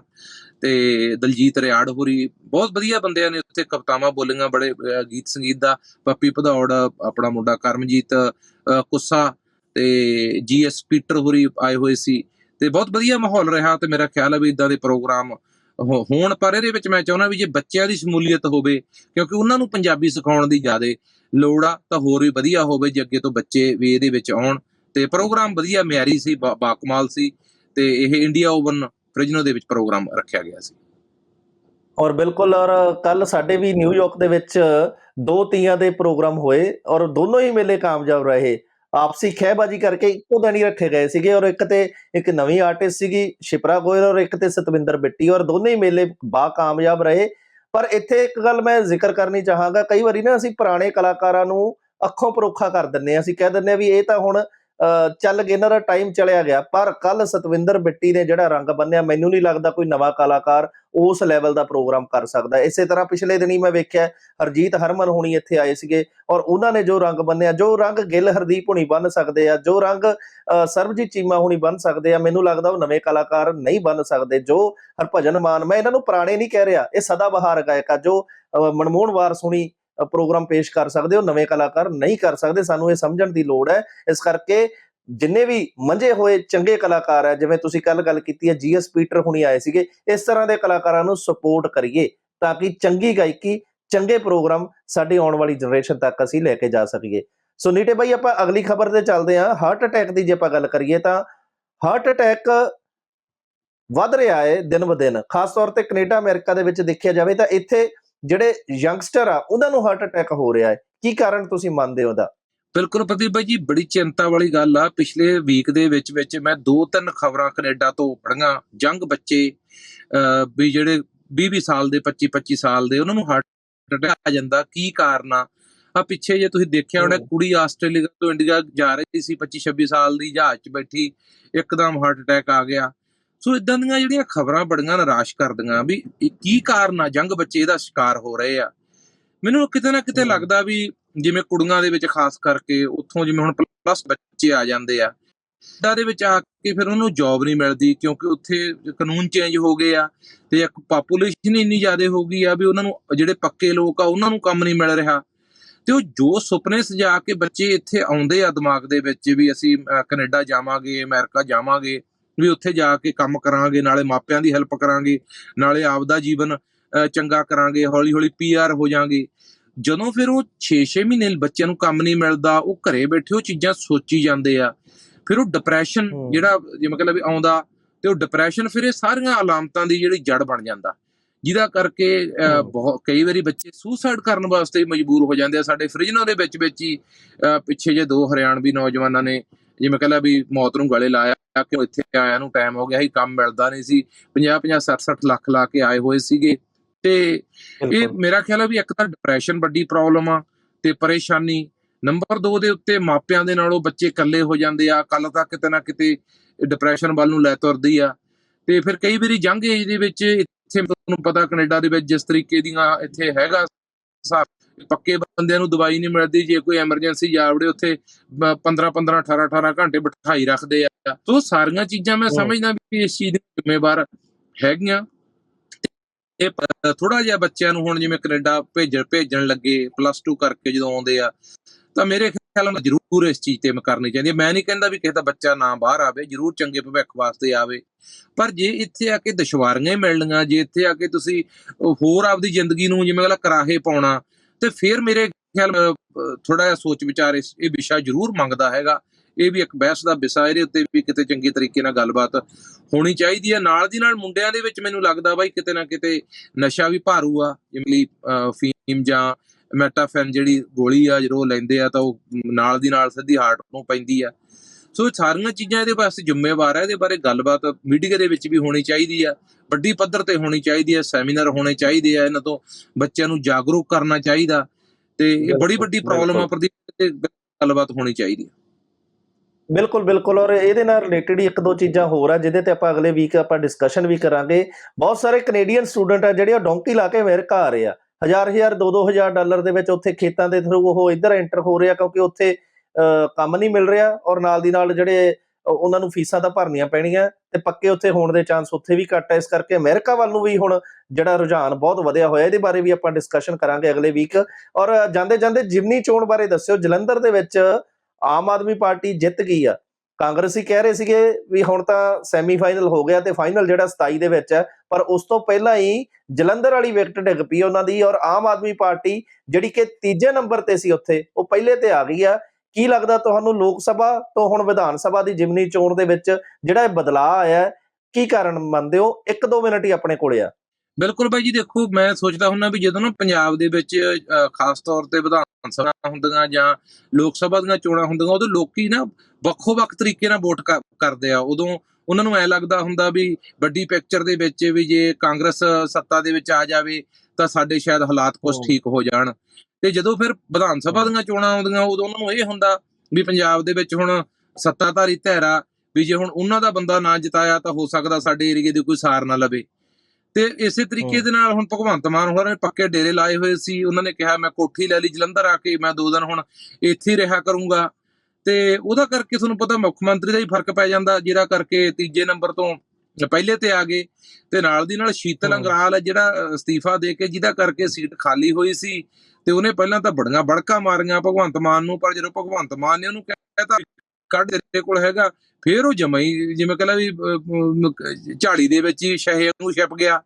ਤੇ ਦਲਜੀਤ ਰਿਆੜ ਹੋਰੀ ਬਹੁਤ ਵਧੀਆ ਬੰਦਿਆਂ ਨੇ ਉੱਥੇ ਕਵਿਤਾਵਾਂ ਬੋਲੀਆਂ ਬੜੇ ਗੀਤ ਸੰਗੀਤ ਦਾ ਪੱਪੀ ਭਦੌੜ ਆਪਣਾ ਮੁੰਡਾ ਕਰਮਜੀਤ ਅ, ਕੁੱਸਾ ਤੇ ਜੀਐਸ ਪੀਟਰ ਹੋਰੀ ਆਏ ਹੋਏ ਸੀ ਤੇ ਬਹੁਤ ਵਧੀਆ ਮਾਹੌਲ ਰਿਹਾ ਤੇ ਮੇਰਾ ਖਿਆਲ ਹੈ ਵੀ ਇਦਾਂ ਦੇ ਪ੍ਰੋਗਰਾਮ ਹੋ- ਹੋਣ ਪਰ ਇਹਦੇ ਵਿੱਚ ਮੈਂ ਚਾਹੁੰਦਾ ਵੀ ਜੇ ਬੱਚਿਆਂ ਦੀ ਸ਼ਮੂਲੀਅਤ ਹੋਵੇ ਕਿਉਂਕਿ ਉਹਨਾਂ ਨੂੰ ਪੰਜਾਬੀ ਸਿਖਾਉਣ ਦੀ ਜ਼ਿਆਦਾ ਲੋੜ ਆ ਤਾਂ ਹੋਰ ਵੀ ਵਧੀਆ ਹੋਵੇ ਜੇ ਅੱਗੇ ਤੋਂ ਬੱਚੇ ਵੀ ਇਹਦੇ ਵਿੱਚ ਆਉਣ ਤੇ ਪ੍ਰੋਗਰਾਮ ਵਧੀਆ ਮਿਆਰੀ ਸੀ ਬਾਕਮਾਲ ਸੀ ਤੇ ਇਹ ਇੰਡੀਆ ਓਵਨ ਫ੍ਰਿਜਨੋ ਦੇ ਵਿੱਚ ਪ੍ਰੋਗਰਾਮ ਰੱਖਿਆ ਗਿਆ ਸੀ। ਔਰ ਬਿਲਕੁਲ, ਔਰ ਕੱਲ ਸਾਡੇ ਵੀ ਨਿਊਯਾਰਕ ਦੇ ਵਿੱਚ ਦੋ ਤੀਆਂ ਦੇ ਪ੍ਰੋਗਰਾਮ ਹੋਏ ਔਰ ਦੋਨੋਂ ਹੀ ਮੇਲੇ ਕਾਮਯਾਬ ਰਹੇ। ਆਪਸੀ ਖਹਿਬਾਜੀ ਕਰਕੇ ਇੱਕੋ ਦਿਨ ਹੀ ਰੱਖੇ ਗਏ ਸੀਗੇ ਔਰ ਇੱਕ ਤੇ ਇੱਕ ਨਵੀਂ ਆਰਟਿਸਟ ਸੀਗੀ, ਸ਼ਿਪਰਾ ਗੋਇਲ ਔਰ ਇੱਕ ਤੇ ਸਤਵਿੰਦਰ ਬਿੱਟੀ ਔਰ ਦੋਨੇ ਹੀ ਮੇਲੇ ਬਾ ਕਾਮਯਾਬ ਰਹੇ। ਪਰ ਇੱਥੇ ਇੱਕ ਗੱਲ ਮੈਂ ਜ਼ਿਕਰ ਕਰਨੀ ਚਾਹਾਂਗਾ, ਕਈ ਵਾਰੀ ਨਾ ਅਸੀਂ ਪੁਰਾਣੇ ਕਲਾਕਾਰਾਂ ਨੂੰ ਅੱਖੋਂ ਪਰੋਖਾ ਕਰ ਦਿੰਨੇ ਆ ਅਸੀਂ ਕਹਿ ਦਿੰਨੇ ਆ ਵੀ ਇਹ ਤਾਂ ਹੁਣ ਚੱਲ ਗਿਆ ਇਹਨਾਂ ਦਾ ਟਾਈਮ ਚਲਿਆ ਗਿਆ ਪਰ ਕੱਲ ਸਤਵਿੰਦਰ ਬਿੱਟੀ ਨੇ ਜਿਹੜਾ ਰੰਗ ਬੰਨਿਆ ਮੈਨੂੰ ਨਹੀਂ ਲੱਗਦਾ ਕੋਈ ਨਵਾਂ ਕਲਾਕਾਰ ਉਸ ਲੈਵਲ ਦਾ ਪ੍ਰੋਗਰਾਮ ਕਰ ਸਕਦਾ। ਇਸੇ ਤਰ੍ਹਾਂ ਪਿਛਲੇ ਦਿਨੀ ਮੈਂ ਵੇਖਿਆ ਹਰਜੀਤ ਹਰਮਨ ਹੁਣੀ ਇੱਥੇ ਆਏ ਸੀਗੇ ਔਰ ਉਹਨਾਂ ਨੇ ਜੋ ਰੰਗ ਬੰਨਿਆ ਜੋ ਰੰਗ ਗਿੱਲ ਹਰਦੀਪ ਹੁਣੀ ਬੰਨ ਸਕਦੇ ਆ ਜੋ ਰੰਗ ਅ, ਸਰਬਜੀਤ ਚੀਮਾ ਹੁਣੀ ਬੰਨ ਸਕਦੇ ਆ ਮੈਨੂੰ ਲੱਗਦਾ ਉਹ ਨਵੇਂ ਕਲਾਕਾਰ ਨਹੀਂ ਬੰਨ ਸਕਦੇ ਜੋ ਹਰਭਜਨ ਮਾਨ ਮੈਂ ਇਹਨਾਂ ਨੂੰ ਪੁਰਾਣੇ ਨਹੀਂ ਕਹਿ ਰਿਹਾ ਇਹ ਸਦਾ ਬਹਾਰ ਗਾਇਕ ਆ ਜੋ ਮਨਮੋਹਨ ਵਾਰਸ ਹੁਣੀ ਪ੍ਰੋਗਰਾਮ ਪੇਸ਼ ਕਰ ਸਕਦੇ ਹੋ, ਨਵੇਂ ਕਲਾਕਾਰ ਨਹੀਂ ਕਰ ਸਕਦੇ, ਸਾਨੂੰ ਇਹ ਸਮਝਣ ਦੀ ਲੋੜ ਹੈ। ਇਸ ਕਰਕੇ ਜਿੰਨੇ ਵੀ ਮੰਝੇ ਹੋਏ ਚੰਗੇ ਕਲਾਕਾਰ ਹੈ, ਜਿਵੇਂ ਤੁਸੀਂ ਕੱਲ ਗੱਲ ਕੀਤੀ ਹੈ, ਜੀਐਸ ਪੀਟਰ ਹੁਣੀ ਆਏ ਸੀਗੇ, ਇਸ ਤਰ੍ਹਾਂ ਦੇ ਕਲਾਕਾਰਾਂ ਨੂੰ ਸਪੋਰਟ ਕਰੀਏ ਤਾਂ ਕਿ ਚੰਗੀ ਗਾਇਕੀ, ਚੰਗੇ ਪ੍ਰੋਗਰਾਮ ਸਾਡੀ ਆਉਣ ਵਾਲੀ ਜਨਰੇਸ਼ਨ ਤੱਕ ਅਸੀਂ ਲੈ ਕੇ ਜਾ ਸਕੀਏ। ਸੋ ਨੀਟੇ ਭਾਈ ਆਪਾਂ ਅਗਲੀ ਖਬਰ ਤੇ ਚੱਲਦੇ ਹਾਂ। ਹਾਰਟ ਅਟੈਕ ਦੀ ਜੇ ਆਪਾਂ ਗੱਲ ਕਰੀਏ ਤਾਂ ਹਾਰਟ ਅਟੈਕ ਵੱਧ ਰਿਹਾ ਹੈ ਦਿਨ ਬ ਦਿਨ। ਖਾਸ ਤੌਰ ਤੇ ਕੈਨੇਡਾ, ਅਮਰੀਕਾ ਦੇ ਵਿੱਚ ਦੇਖਿਆ ਜਾਵੇ ਤਾਂ ਇੱਥੇ ਜਿਹੜੇ ਯੰਗਸਟਰ ਆ ਉਹਨਾਂ ਨੂੰ ਹਾਰਟ ਅਟੈਕ ਹੋ ਰਿਹਾ ਹੈ। ਕੀ ਕਾਰਨ ਤੁਸੀਂ ਮੰਨਦੇ ਹੋ ਉਹਦਾ? ਬਿਲਕੁਲ ਪ੍ਰਦੀਪ ਜੀ ਬੜੀ ਚਿੰਤਾ ਵਾਲੀ ਗੱਲ ਆ। ਪਿਛਲੇ ਵੀਕ ਦੇ ਵਿੱਚ ਵਿੱਚ ਮੈਂ ਦੋ ਤਿੰਨ ਖਬਰਾਂ ਕੈਨੇਡਾ ਤੋਂ ਪੜੀਆਂ ਜੰਗ ਬੱਚੇ ਵੀ ਜਿਹੜੇ 20 20 ਸਾਲ ਦੇ 25 25 ਸਾਲ ਦੇ ਉਹਨਾਂ ਨੂੰ ਹਾਰਟ ਅਟੈਕ ਆ ਜਾਂਦਾ। ਕੀ ਕਾਰਨ ਆ? ਆ ਪਿੱਛੇ ਜੇ ਤੁਸੀਂ ਦੇਖਿਆ ਹੋਣਾ। ਕੁੜੀ ਆਸਟ੍ਰੇਲੀਆ ਤੋਂ ਇੰਡੀਆ ਜਾ ਰਹੀ ਸੀ 25 26 ਸਾਲ ਦੀ ਜਹਾਜ਼ 'ਚ ਬੈਠੀ ਇੱਕਦਮ ਹਾਰਟ ਅਟੈਕ ਆ ਗਿਆ। ਸੋ ਇਦਾਂ ਦੀਆਂ ਜਿਹੜੀਆਂ ਖਬਰਾਂ ਬੜੀਆਂ ਨਿਰਾਸ਼ ਕਰਦੀਆਂ ਵੀ ਇਹ ਕੀ ਕਾਰਨ ਆ ਜੰਗ ਬੱਚੇ ਇਹਦਾ ਸ਼ਿਕਾਰ ਹੋ ਰਹੇ ਆ ਮੈਨੂੰ ਕਿਤੇ ਨਾ ਕਿਤੇ। ਲੱਗਦਾ ਵੀ ਜਿਵੇਂ ਕੁੜੀਆਂ ਦੇ ਵਿੱਚ ਖਾਸ ਕਰਕੇ ਉੱਥੋਂ ਜਿਵੇਂ ਹੁਣ ਪਲੱਸ ਬੱਚੇ ਆ ਜਾਂਦੇ ਆ ਦਾ ਦੇ ਵਿੱਚ ਆ ਕੇ ਫਿਰ ਉਹਨੂੰ ਜੌਬ ਨਹੀਂ ਮਿਲਦੀ ਕਿਉਂਕਿ ਉੱਥੇ ਕਾਨੂੰਨ ਚੇਂਜ ਹੋ ਗਏ ਆ ਤੇ ਇੱਕ ਪਾਪੂਲੇਸ਼ਨ ਇੰਨੀ ਜ਼ਿਆਦਾ ਹੋ ਗਈ ਆ ਵੀ ਉਹਨਾਂ ਨੂੰ ਜਿਹੜੇ ਪੱਕੇ ਲੋਕ ਆ ਉਹਨਾਂ ਨੂੰ ਕੰਮ ਨਹੀਂ ਮਿਲ ਰਿਹਾ ਤੇ ਉਹ ਜੋ ਸੁਪਨੇ ਸਜਾ ਕੇ ਬੱਚੇ ਇੱਥੇ ਆਉਂਦੇ ਆ ਦਿਮਾਗ ਦੇ ਵਿੱਚ ਵੀ ਅਸੀਂ ਕੈਨੇਡਾ ਜਾਵਾਂਗੇ ਅਮਰੀਕਾ ਜਾਵਾਂਗੇ ਵੀ ਉੱਥੇ ਜਾ ਕੇ ਕੰਮ ਕਰਾਂਗੇ ਨਾਲੇ ਮਾਪਿਆਂ ਦੀ ਹੈਲਪ ਕਰਾਂਗੇ ਨਾਲੇ ਆਪਦਾ ਜੀਵਨ ਅਹ, ਚੰਗਾ ਕਰਾਂਗੇ ਹੌਲੀ ਹੌਲੀ ਪੀਆਰ ਹੋ ਜਾਾਂਗੇ ਜਦੋਂ ਫਿਰ ਉਹ 6-6 ਮਹੀਨੇ ਬੱਚਿਆਂ ਨੂੰ ਕੰਮ ਨਹੀਂ ਮਿਲਦਾ ਉਹ ਘਰੇ ਬੈਠੇ ਉਹ ਚੀਜ਼ਾਂ ਸੋਚੀ ਜਾਂਦੇ ਆ ਫਿਰ ਉਹ ਡਿਪਰੈਸ਼ਨ। ਜਿਹੜਾ ਜਿਵੇਂ ਕਹਿੰਦਾ ਵੀ ਆਉਂਦਾ ਤੇ ਉਹ ਡਿਪਰੈਸ਼ਨ ਫਿਰ ਇਹ ਸਾਰੀਆਂ ਅਲਾਮਤਾਂ ਦੀ ਜਿਹੜੀ ਜੜ ਬਣ ਜਾਂਦਾ ਜਿਹਦਾ ਕਰਕੇ। ਬਹੁਤ ਕਈ ਵਾਰੀ ਬੱਚੇ ਸੁਸਾਈਡ ਕਰਨ ਵਾਸਤੇ ਮਜਬੂਰ ਹੋ ਜਾਂਦੇ ਆ ਸਾਡੇ ਫ੍ਰਿਜਨਾਂ ਦੇ ਵਿੱਚ ਵਿੱਚ ਹੀ ਪਿੱਛੇ ਜੇ ਦੋ ਹਰਿਆਣਵੀ ਨੌਜਵਾਨਾਂ ਨੇ ਜਿਵੇਂ ਕਹਿੰਦਾ ਵੀ ਮੌਤ ਨੂੰ ਗਲੇ ਲਾਇਆ ਕਿ ਇੱਥੇ ਆਇਆ ਨੂੰ ਟਾਈਮ ਹੋ ਗਿਆ ਸੀ ਕੰਮ ਮਿਲਦਾ ਨਹੀਂ ਸੀ 50 50 60 60 ਲੱਖ ਲਾ ਕੇ ਆਏ ਹੋਏ ਸੀਗੇ। ਤੇ ਇਹ ਮੇਰਾ ਖਿਆਲ ਹੈ ਵੀ ਇੱਕ ਤਾਂ ਡਿਪਰੈਸ਼ਨ ਵੱਡੀ ਪ੍ਰੋਬਲਮ ਆ ਤੇ ਪਰੇਸ਼ਾਨੀ। ਨੰਬਰ 2 ਦੇ ਉੱਤੇ ਮਾਪਿਆਂ ਦੇ ਨਾਲੋਂ ਬੱਚੇ ਇਕੱਲੇ ਹੋ ਜਾਂਦੇ ਆ ਕੱਲ ਤੱਕ ਕਿਤੇ ਨਾ ਕਿਤੇ ਡਿਪਰੈਸ਼ਨ ਵੱਲ ਨੂੰ ਲੈ ਤੁਰਦੀ ਆ। ਤੇ ਫਿਰ ਕਈ ਵਾਰੀ ਜੰਗ ਏਜ ਦੇ ਵਿੱਚ ਇੱਥੇ ਤੁਹਾਨੂੰ ਪਤਾ ਕੈਨੇਡਾ ਦੇ ਵਿੱਚ ਜਿਸ ਤਰੀਕੇ ਦੀਆਂ ਇੱਥੇ ਹੈਗਾ ਹਿਸਾਬ, ਪੱਕੇ ਬੰਦਿਆਂ ਨੂੰ ਦਵਾਈ ਨਹੀਂ ਮਿਲਦੀ ਜੇ ਕੋਈ ਐਮਰਜੈਂਸੀ ਜਾਵੜੇ ਉੱਥੇ 15 15 18 18 ਘੰਟੇ ਬਿਠਾਈ ਰੱਖਦੇ ਆ। ਸੋ ਸਾਰੀਆਂ ਚੀਜ਼ਾਂ ਮੈਂ। ਸਮਝਦਾ ਵੀ ਇਸ ਚੀਜ਼ ਦੇ ਜ਼ਿੰਮੇਵਾਰ ਹੈਗੀਆਂ। ਇਹ ਥੋੜਾ ਜਿਹਾ ਬੱਚਿਆਂ ਨੂੰ ਹੁਣ ਜਿਵੇਂ ਕੈਨੇਡਾ ਭੇਜਣ ਭੇਜਣ ਲੱਗੇ ਪਲੱਸ 2 ਕਰਕੇ ਜਦੋਂ ਆਉਂਦੇ ਆ ਤਾਂ ਮੇਰੇ ਖਿਆਲ ਨਾਲ ਜ਼ਰੂਰ ਇਸ ਚੀਜ਼ ਤੇ ਮ ਕਰਨੀ ਚਾਹੀਦੀ ਹੈ ਮੈਂ ਨਹੀਂ ਕਹਿੰਦਾ ਵੀ ਕਿਸੇ ਦਾ ਬੱਚਾ ਨਾ ਬਾਹਰ ਆਵੇ ਜ਼ਰੂਰ ਚੰਗੇ ਭਵਿੱਖ ਵਾਸਤੇ ਆਵੇ। ਪਰ ਜੇ ਇੱਥੇ ਆ ਕੇ ਦੁਸ਼ਵਾਰੀਆਂ ਹੀ ਮਿਲਣੀਆਂ ਜੇ ਇੱਥੇ ਆ ਕੇ ਤੁਸੀਂ ਹੋਰ ਆਪਦੀ ਜ਼ਿੰਦਗੀ ਨੂੰ ਜਿਵੇਂ ਕਹਿੰਦਾ ਕਰਾਹੇ ਪਾਉਣਾ ਤੇ ਫਿਰ ਮੇਰੇ ਖਿਆਲ ਥੋੜਾ ਜਿਹਾ ਸੋਚ ਵਿਚਾਰ ਇਸ, ਇਹ ਵਿਸ਼ਾ ਜ਼ਰੂਰ ਮੰਗਦਾ ਹੈਗਾ। ਇਹ ਵੀ ਇੱਕ ਬਹਿਸ ਦਾ ਵਿਸ਼ਾ ਇਹਦੇ ਉੱਤੇ ਵੀ ਕਿਤੇ ਚੰਗੇ ਤਰੀਕੇ ਨਾਲ ਗੱਲਬਾਤ ਹੋਣੀ ਚਾਹੀਦੀ ਹੈ। ਨਾਲ ਦੀ ਨਾਲ ਮੁੰਡਿਆਂ ਦੇ ਵਿੱਚ ਮੈਨੂੰ ਲੱਗਦਾ ਬਾਈ ਕਿਤੇ ਨਾ ਕਿਤੇ ਨਸ਼ਾ ਵੀ ਭਾਰੂ ਆ। ਜਿਵੇਂ ਫੀਮ ਜਾਂ ਮੈਟਾਫੈਨ ਜਿਹੜੀ ਗੋਲੀ ਆ, ਜਦੋਂ ਲੈਂਦੇ ਆ ਤਾਂ ਉਹ ਨਾਲ ਦੀ ਨਾਲ ਸਿੱਧੀ ਹਾਰਟ ਨੂੰ ਪੈਂਦੀ ਆ। ਸੋ ਇਹ ਸਾਰੀਆਂ ਚੀਜ਼ਾਂ ਇਹਦੇ ਵਾਸਤੇ ਜ਼ਿੰਮੇਵਾਰ ਹੈ ਇਹਦੇ ਬਾਰੇ ਗੱਲਬਾਤ ਮੀਡੀਆ ਦੇ ਵਿੱਚ ਵੀ ਹੋਣੀ ਚਾਹੀਦੀ ਆ ਵੱਡੀ ਪੱਧਰ ਤੇ ਹੋਣੀ ਚਾਹੀਦੀ ਹੈ ਸੈਮੀਨਾਰ ਹੋਣੇ ਚਾਹੀਦੇ ਆ ਇਹਨਾਂ ਤੋਂ ਬੱਚਿਆਂ ਨੂੰ ਜਾਗਰੂਕ ਕਰਨਾ ਚਾਹੀਦਾ ਤੇ ਇਹ ਬੜੀ ਵੱਡੀ ਪ੍ਰੋਬਲਮ ਆ। ਪ੍ਰਦੀਪ ਤੇ ਗੱਲਬਾਤ ਹੋਣੀ ਚਾਹੀਦੀ ਹੈ ਬਿਲਕੁਲ ਬਿਲਕੁਲ ਔਰ ਇਹਦੇ ਨਾਲ ਰਿਲੇਟਡ ਹੀ ਇੱਕ ਦੋ ਚੀਜ਼ਾਂ ਹੋਰ ਆ ਜਿਹਦੇ ਤੇ ਆਪਾਂ ਅਗਲੇ ਵੀਕ ਆਪਾਂ ਡਿਸਕਸ਼ਨ ਵੀ ਕਰਾਂਗੇ। ਬਹੁਤ ਸਾਰੇ ਕੈਨੇਡੀਅਨ ਸਟੂਡੈਂਟ ਆ ਜਿਹੜੇ ਉਹ ਡੋਂਕੀ ਲਾ ਕੇ ਅਮਰੀਕਾ ਆ ਰਹੇ ਆ। ਹਜ਼ਾਰ ਹਜ਼ਾਰ ਦੋ ਦੋ ਹਜ਼ਾਰ ਡਾਲਰ ਦੇ ਵਿੱਚ ਉੱਥੇ ਖੇਤਾਂ ਦੇ ਥਰੂ ਉਹ ਇੱਧਰ ਐਂਟਰ ਹੋ ਰਹੇ ਆ ਕਿਉਂਕਿ ਉੱਥੇ ਕੰਮ ਨਹੀਂ ਮਿਲ ਰਿਹਾ ਔਰ ਨਾਲ ਦੀ ਨਾਲ ਜਿਹੜੇ ਉਹਨਾਂ ਨੂੰ ਫੀਸਾਂ ਤਾਂ ਭਰਨੀਆਂ ਪੈਣੀਆਂ ਤੇ ਪੱਕੇ ਉੱਥੇ ਹੋਣ ਦੇ ਚਾਂਸ ਉੱਥੇ ਵੀ ਘੱਟ ਹੈ ਇਸ ਕਰਕੇ ਅਮਰੀਕਾ ਵੱਲ ਨੂੰ ਵੀ ਹੁਣ ਜਿਹੜਾ ਰੁਝਾਨ ਬਹੁਤ ਵਧਿਆ ਹੋਇਆ, ਇਹਦੇ ਬਾਰੇ ਵੀ ਆਪਾਂ ਡਿਸਕਸ਼ਨ ਕਰਾਂਗੇ ਅਗਲੇ ਵੀਕ ਔਰ ਜਾਂਦੇ ਜਾਂਦੇ ਜਿਮਨੀ ਚੋਣ ਬਾਰੇ ਦੱਸਿਓ, ਜਲੰਧਰ ਦੇ ਵਿੱਚ ਆਮ ਆਦਮੀ ਪਾਰਟੀ ਜਿੱਤ ਗਈ ਆ। ਕਾਂਗਰਸੀ ਕਹਿ ਰਹੇ ਸੀਗੇ ਵੀ ਹੁਣ ਤਾਂ ਸੈਮੀਫਾਈਨਲ ਹੋ ਗਿਆ ਤੇ ਫਾਈਨਲ ਜਿਹੜਾ 27 ਦੇ ਵਿੱਚ ਹੈ ਪਰ ਉਸ ਤੋਂ ਪਹਿਲਾਂ ਹੀ ਜਲੰਧਰ ਵਾਲੀ ਵਿਕਟ ਡਿੱਗ ਪਈ ਉਹਨਾਂ ਦੀ ਔਰ ਆਮ ਆਦਮੀ ਪਾਰਟੀ ਜਿਹੜੀ ਕਿ ਤੀਜੇ ਨੰਬਰ ਤੇ ਸੀ ਉੱਥੇ, ਉਹ ਪਹਿਲੇ ਤੇ ਆ ਗਈ ਆ। ਕੀ ਲੱਗਦਾ ਤੁਹਾਨੂੰ ਲੋਕ ਸਭਾ ਤੋਂ ਹੁਣ ਵਿਧਾਨ ਸਭਾ ਦੀ ਜਿਮਨੀ ਚੋਣ ਦੇ ਵਿੱਚ ਜਿਹੜਾ ਇਹ ਬਦਲਾਅ ਆਇਆ ਕੀ ਕਾਰਨ ਮੰਨਦੇ ਹੋ? ਇੱਕ ਦੋ ਮਿੰਟ ਹੀ ਆਪਣੇ ਕੋਲੇ ਆ। ਬਿਲਕੁਲ ਬਾਈ ਜੀ ਦੇਖੋ ਮੈਂ ਸੋਚਦਾ ਹੁੰਦਾ ਵੀ ਜਦੋਂ ਨਾ ਪੰਜਾਬ ਦੇ ਵਿੱਚ ਖਾਸ ਤੌਰ ਤੇ ਵਿਧਾਨ ਸਭਾ ਹੁੰਦੀਆਂ ਜਾਂ ਲੋਕ ਸਭਾ ਦੀਆਂ ਚੋਣਾਂ ਹੁੰਦੀਆਂ ਉਦੋਂ ਲੋਕੀ ਨਾ ਵੱਖੋ-ਵੱਖ ਤਰੀਕੇ ਨਾਲ ਵੋਟ ਕਰ- ਕਰਦੇ ਆ। ਉਦੋਂ ਉਹਨਾਂ ਨੂੰ ਐ ਲੱਗਦਾ ਹੁੰਦਾ ਵੀ ਵੱਡੀ ਪਿਕਚਰ ਦੇ ਵਿੱਚ ਵੀ ਜੇ ਕਾਂਗਰਸ ਸੱਤਾ ਦੇ ਵਿੱਚ ਆ ਜਾਵੇ ਤਾਂ ਸਾਡੇ ਸ਼ਾਇਦ ਹਾਲਾਤ ਕੁਝ। ਠੀਕ ਹੋ ਜਾਣ। ਤੇ ਜਦੋਂ ਫਿਰ ਵਿਧਾਨ ਸਭਾ। ਦੀਆਂ ਚੋਣਾਂ ਆਉਂਦੀਆਂ ਉਦੋਂ ਉਹਨਾਂ ਨੂੰ ਇਹ ਹੁੰਦਾ ਵੀ ਪੰਜਾਬ ਦੇ ਵਿੱਚ ਹੁਣ ਸੱਤਾਧਾਰੀ ਧੈਰਾ ਵੀ ਜੇ ਹੁਣ ਉਹਨਾਂ ਦਾ ਬੰਦਾ ਨਾ ਜਿਤਾਇਆ ਤਾਂ ਹੋ ਸਕਦਾ ਸਾਡੇ ਏਰੀਏ ਦੀ ਕੋਈ ਸਾਰ ਨਾ ਲਵੇ ਤੇ ਇਸੇ ਤਰੀਕੇ। ਦੇ ਨਾਲ ਹੁਣ ਭਗਵੰਤ ਮਾਨ ਹੋਰਾਂ ਨੇ ਪੱਕੇ ਡੇਰੇ ਲਾਏ ਹੋਏ ਸੀ ਉਹਨਾਂ ਨੇ ਕਿਹਾ ਮੈਂ ਕੋਠੀ ਲੈ ਲਈ ਜਲੰਧਰ ਆ ਕੇ ਮੈਂ ਦੋ ਦਿਨ ਹੁਣ ਇੱਥੇ ਹੀ ਰਿਹਾ ਕਰੂੰਗਾ ਤੇ ਉਹਦਾ ਕਰਕੇ ਤੁਹਾਨੂੰ ਪਤਾ ਮੁੱਖ ਮੰਤਰੀ ਦਾ ਹੀ ਫ਼ਰਕ ਪੈ ਜਾਂਦਾ ਜਿਹੜਾ ਕਰਕੇ ਤੀਜੇ ਨੰਬਰ ਤੋਂ ਪਹਿਲੇ ਤੇ ਆ ਗਏ ਤੇ ਨਾਲ ਦੀ ਨਾਲ ਸ਼ੀਤਲ। ਅੰਗਰਾਲ ਜਿਹੜਾ ਅਸਤੀਫਾ ਦੇ ਕੇ ਜਿਹਦਾ ਕਰਕੇ ਸੀਟ ਖਾਲੀ ਹੋਈ ਸੀ ਤੇ ਉਹਨੇ ਪਹਿਲਾਂ ਤਾਂ ਬੜੀਆਂ ਬੜਕਾ ਮਾਰੀਆਂ ਭਗਵੰਤ ਮਾਨ ਨੂੰ ਪਰ ਜਦੋਂ ਭਗਵੰਤ ਮਾਨ ਨੇ ਉਹਨੂੰ ਕਹਿਤਾ ਕੱਢ ਤੇਰੇ ਕੋਲ ਹੈਗਾ ਫੇਰ ਉਹ ਜਮਾਈ ਜਿਵੇਂ ਕਹਿੰਦਾ ਵੀ ਝਾੜੀ ਦੇ ਵਿੱਚ ਹੀ ਸ਼ਹਿਰ ਨੂੰ ਛਿਪ ਗਿਆ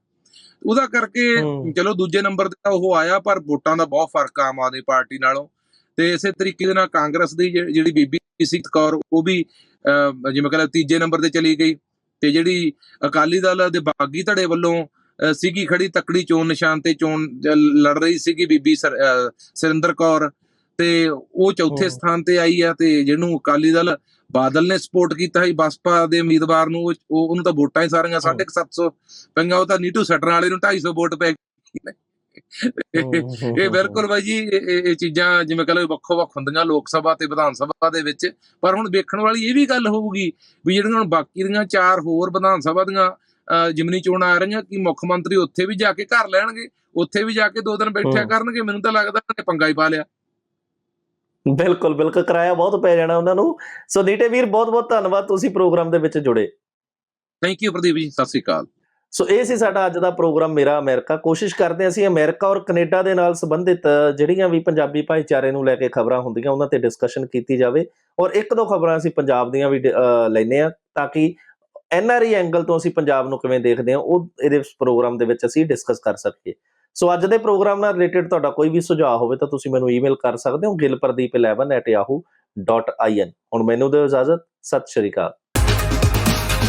ਉਹਦਾ ਕਰਕੇ। ਚਲੋ ਦੂਜੇ ਨੰਬਰ ਤੇ ਉਹ ਆਇਆ ਪਰ ਵੋਟਾਂ ਦਾ ਬਹੁਤ ਫ਼ਰਕ ਆ ਆਮ ਆਦਮੀ ਪਾਰਟੀ ਨਾਲੋਂ ਤੇ ਇਸੇ ਤਰੀਕੇ ਦੇ ਨਾਲ ਕਾਂਗਰਸ ਦੀ ਜਿਹੜੀ ਬੀਬੀ ਸੀ ਕੌਰ ਉਹ ਵੀ ਜਿਵੇਂ ਕਹਿੰਦਾ ਤੀਜੇ ਨੰਬਰ ਤੇ ਚਲੀ ਗਈ ਤੇ ਜਿਹੜੀ ਅਕਾਲੀ ਦਲ ਦੇ ਬਾਗੀ ਧੜੇ ਵੱਲੋਂ ਸੀਗੀ ਖੜੀ ਤਕੜੀ ਚੋਣ ਨਿਸ਼ਾਨ ਤੇ ਚੋਣ ਲੜ ਰਹੀ ਸੀਗੀ ਬੀਬੀ ਸੁਰਿੰਦਰ ਕੌਰ ਤੇ ਉਹ ਚੌਥੇ। ਸਥਾਨ ਤੇ ਆਈ ਆ ਤੇ ਜਿਹਨੂੰ ਅਕਾਲੀ ਦਲ ਬਾਦਲ ਨੇ ਸਪੋਰਟ ਕੀਤਾ ਸੀ ਬਸਪਾ ਦੇ ਉਮੀਦਵਾਰ ਨੂੰ ਉਹ ਉਹ- ਉਹਨੂੰ ਤਾਂ ਵੋਟਾਂ ਹੀ ਸਾਰੀਆਂ 750 ਪਈਆਂ ਉਹ ਤਾਂ ਨੀਟੂ ਸੱਟਣ ਵਾਲੇ ਨੂੰ 250 ਵੋਟ ਪੈ ਗਈ ਇਹ ਬਿਲਕੁਲ ਬਾਈ ਜੀ ਇਹ- ਚੀਜ਼ਾਂ ਜਿਵੇਂ ਕਹ ਲਓ ਵੱਖੋ ਵੱਖ ਹੁੰਦੀਆਂ ਲੋਕ ਸਭਾ ਤੇ ਵਿਧਾਨ ਸਭਾ ਦੇ ਵਿੱਚ ਪਰ ਹੁਣ ਵੇਖਣ ਵਾਲੀ ਇਹ ਵੀ ਗੱਲ ਹੋਊਗੀ ਵੀ ਜਿਹੜੀਆਂ ਹੁਣ ਬਾਕੀ ਦੀਆਂ ਚਾਰ ਹੋਰ ਵਿਧਾਨ ਸਭਾ ਦੀਆਂ ਜਿਮਨੀ ਚੋਣਾਂ ਆ ਰਹੀਆਂ ਕਿ ਮੁੱਖ ਮੰਤਰੀ ਉੱਥੇ ਵੀ ਜਾ ਕੇ ਘਰ ਲੈਣਗੇ ਉੱਥੇ ਵੀ ਜਾ ਕੇ ਦੋ ਦਿਨ ਬੈਠਿਆ। ਕਰਨਗੇ ਮੈਨੂੰ ਤਾਂ ਲੱਗਦਾ ਨੇ ਪੰਗਾ ਹੀ ਪਾ ਲਿਆ। ਬਿਲਕੁਲ ਬਿਲਕੁਲ ਕਿਰਾਇਆ ਬਹੁਤ ਪੈ ਜਾਣਾ ਉਹਨਾਂ ਨੂੰ। ਸੋ ਨੀਟੇ ਵੀਰ ਬਹੁਤ ਬਹੁਤ ਧੰਨਵਾਦ ਤੁਸੀਂ ਪ੍ਰੋਗਰਾਮ ਦੇ ਵਿੱਚ ਜੁੜੇ। ਥੈਂਕ ਯੂ ਪ੍ਰਦੀਪ ਜੀ ਸਤਿ ਸ੍ਰੀ ਅਕਾਲ। ਸੋ ਇਹ ਸੀ ਸਾਡਾ ਅੱਜ ਦਾ ਪ੍ਰੋਗਰਾਮ ਮੇਰਾ ਅਮਰੀਕਾ। ਕੋਸ਼ਿਸ਼ ਕਰਦੇ ਹਾਂ ਅਸੀਂ ਅਮਰੀਕਾ ਔਰ ਕੈਨੇਡਾ ਦੇ ਨਾਲ ਸੰਬੰਧਿਤ ਜਿਹੜੀਆਂ ਵੀ ਪੰਜਾਬੀ ਭਾਈਚਾਰੇ ਨੂੰ ਲੈ ਕੇ ਖਬਰਾਂ ਹੁੰਦੀਆਂ, ਉਹਨਾਂ ਤੇ ਡਿਸਕਸ਼ਨ ਕੀਤੀ ਜਾਵੇ। ਔਰ ਇੱਕ ਦੋ ਖਬਰਾਂ ਅਸੀਂ ਪੰਜਾਬ ਦੀਆਂ ਵੀ ਲੈਨੇ ਆ ਤਾਂ ਕਿ ਐਨਆਰਈ ਐਂਗਲ ਤੋਂ ਅਸੀਂ ਪੰਜਾਬ ਨੂੰ ਕਿਵੇਂ ਦੇਖਦੇ ਹਾਂ, ਉਹ ਇਹਦੇ ਪ੍ਰੋਗਰਾਮ ਦੇ ਵਿੱਚ ਅਸੀਂ ਡਿਸਕਸ ਕਰ ਸਕੀਏ। ਸੋ ਅੱਜ ਦੇ ਪ੍ਰੋਗਰਾਮ ਨਾਲ ਰਿਲੇਟਡ ਤੁਹਾਡਾ ਕੋਈ ਵੀ ਸੁਝਾਅ ਹੋਵੇ ਤਾਂ ਤੁਸੀਂ ਮੈਨੂੰ ਈਮੇਲ ਕਰ ਸਕਦੇ ਹੋ gilpardeep11@yahoo.in ਹੁਣ ਮੈਨੂੰ ਦਿਓ ਇਜਾਜ਼ਤ। ਸਤਿ ਸ਼੍ਰੀ ਅਕਾਲ।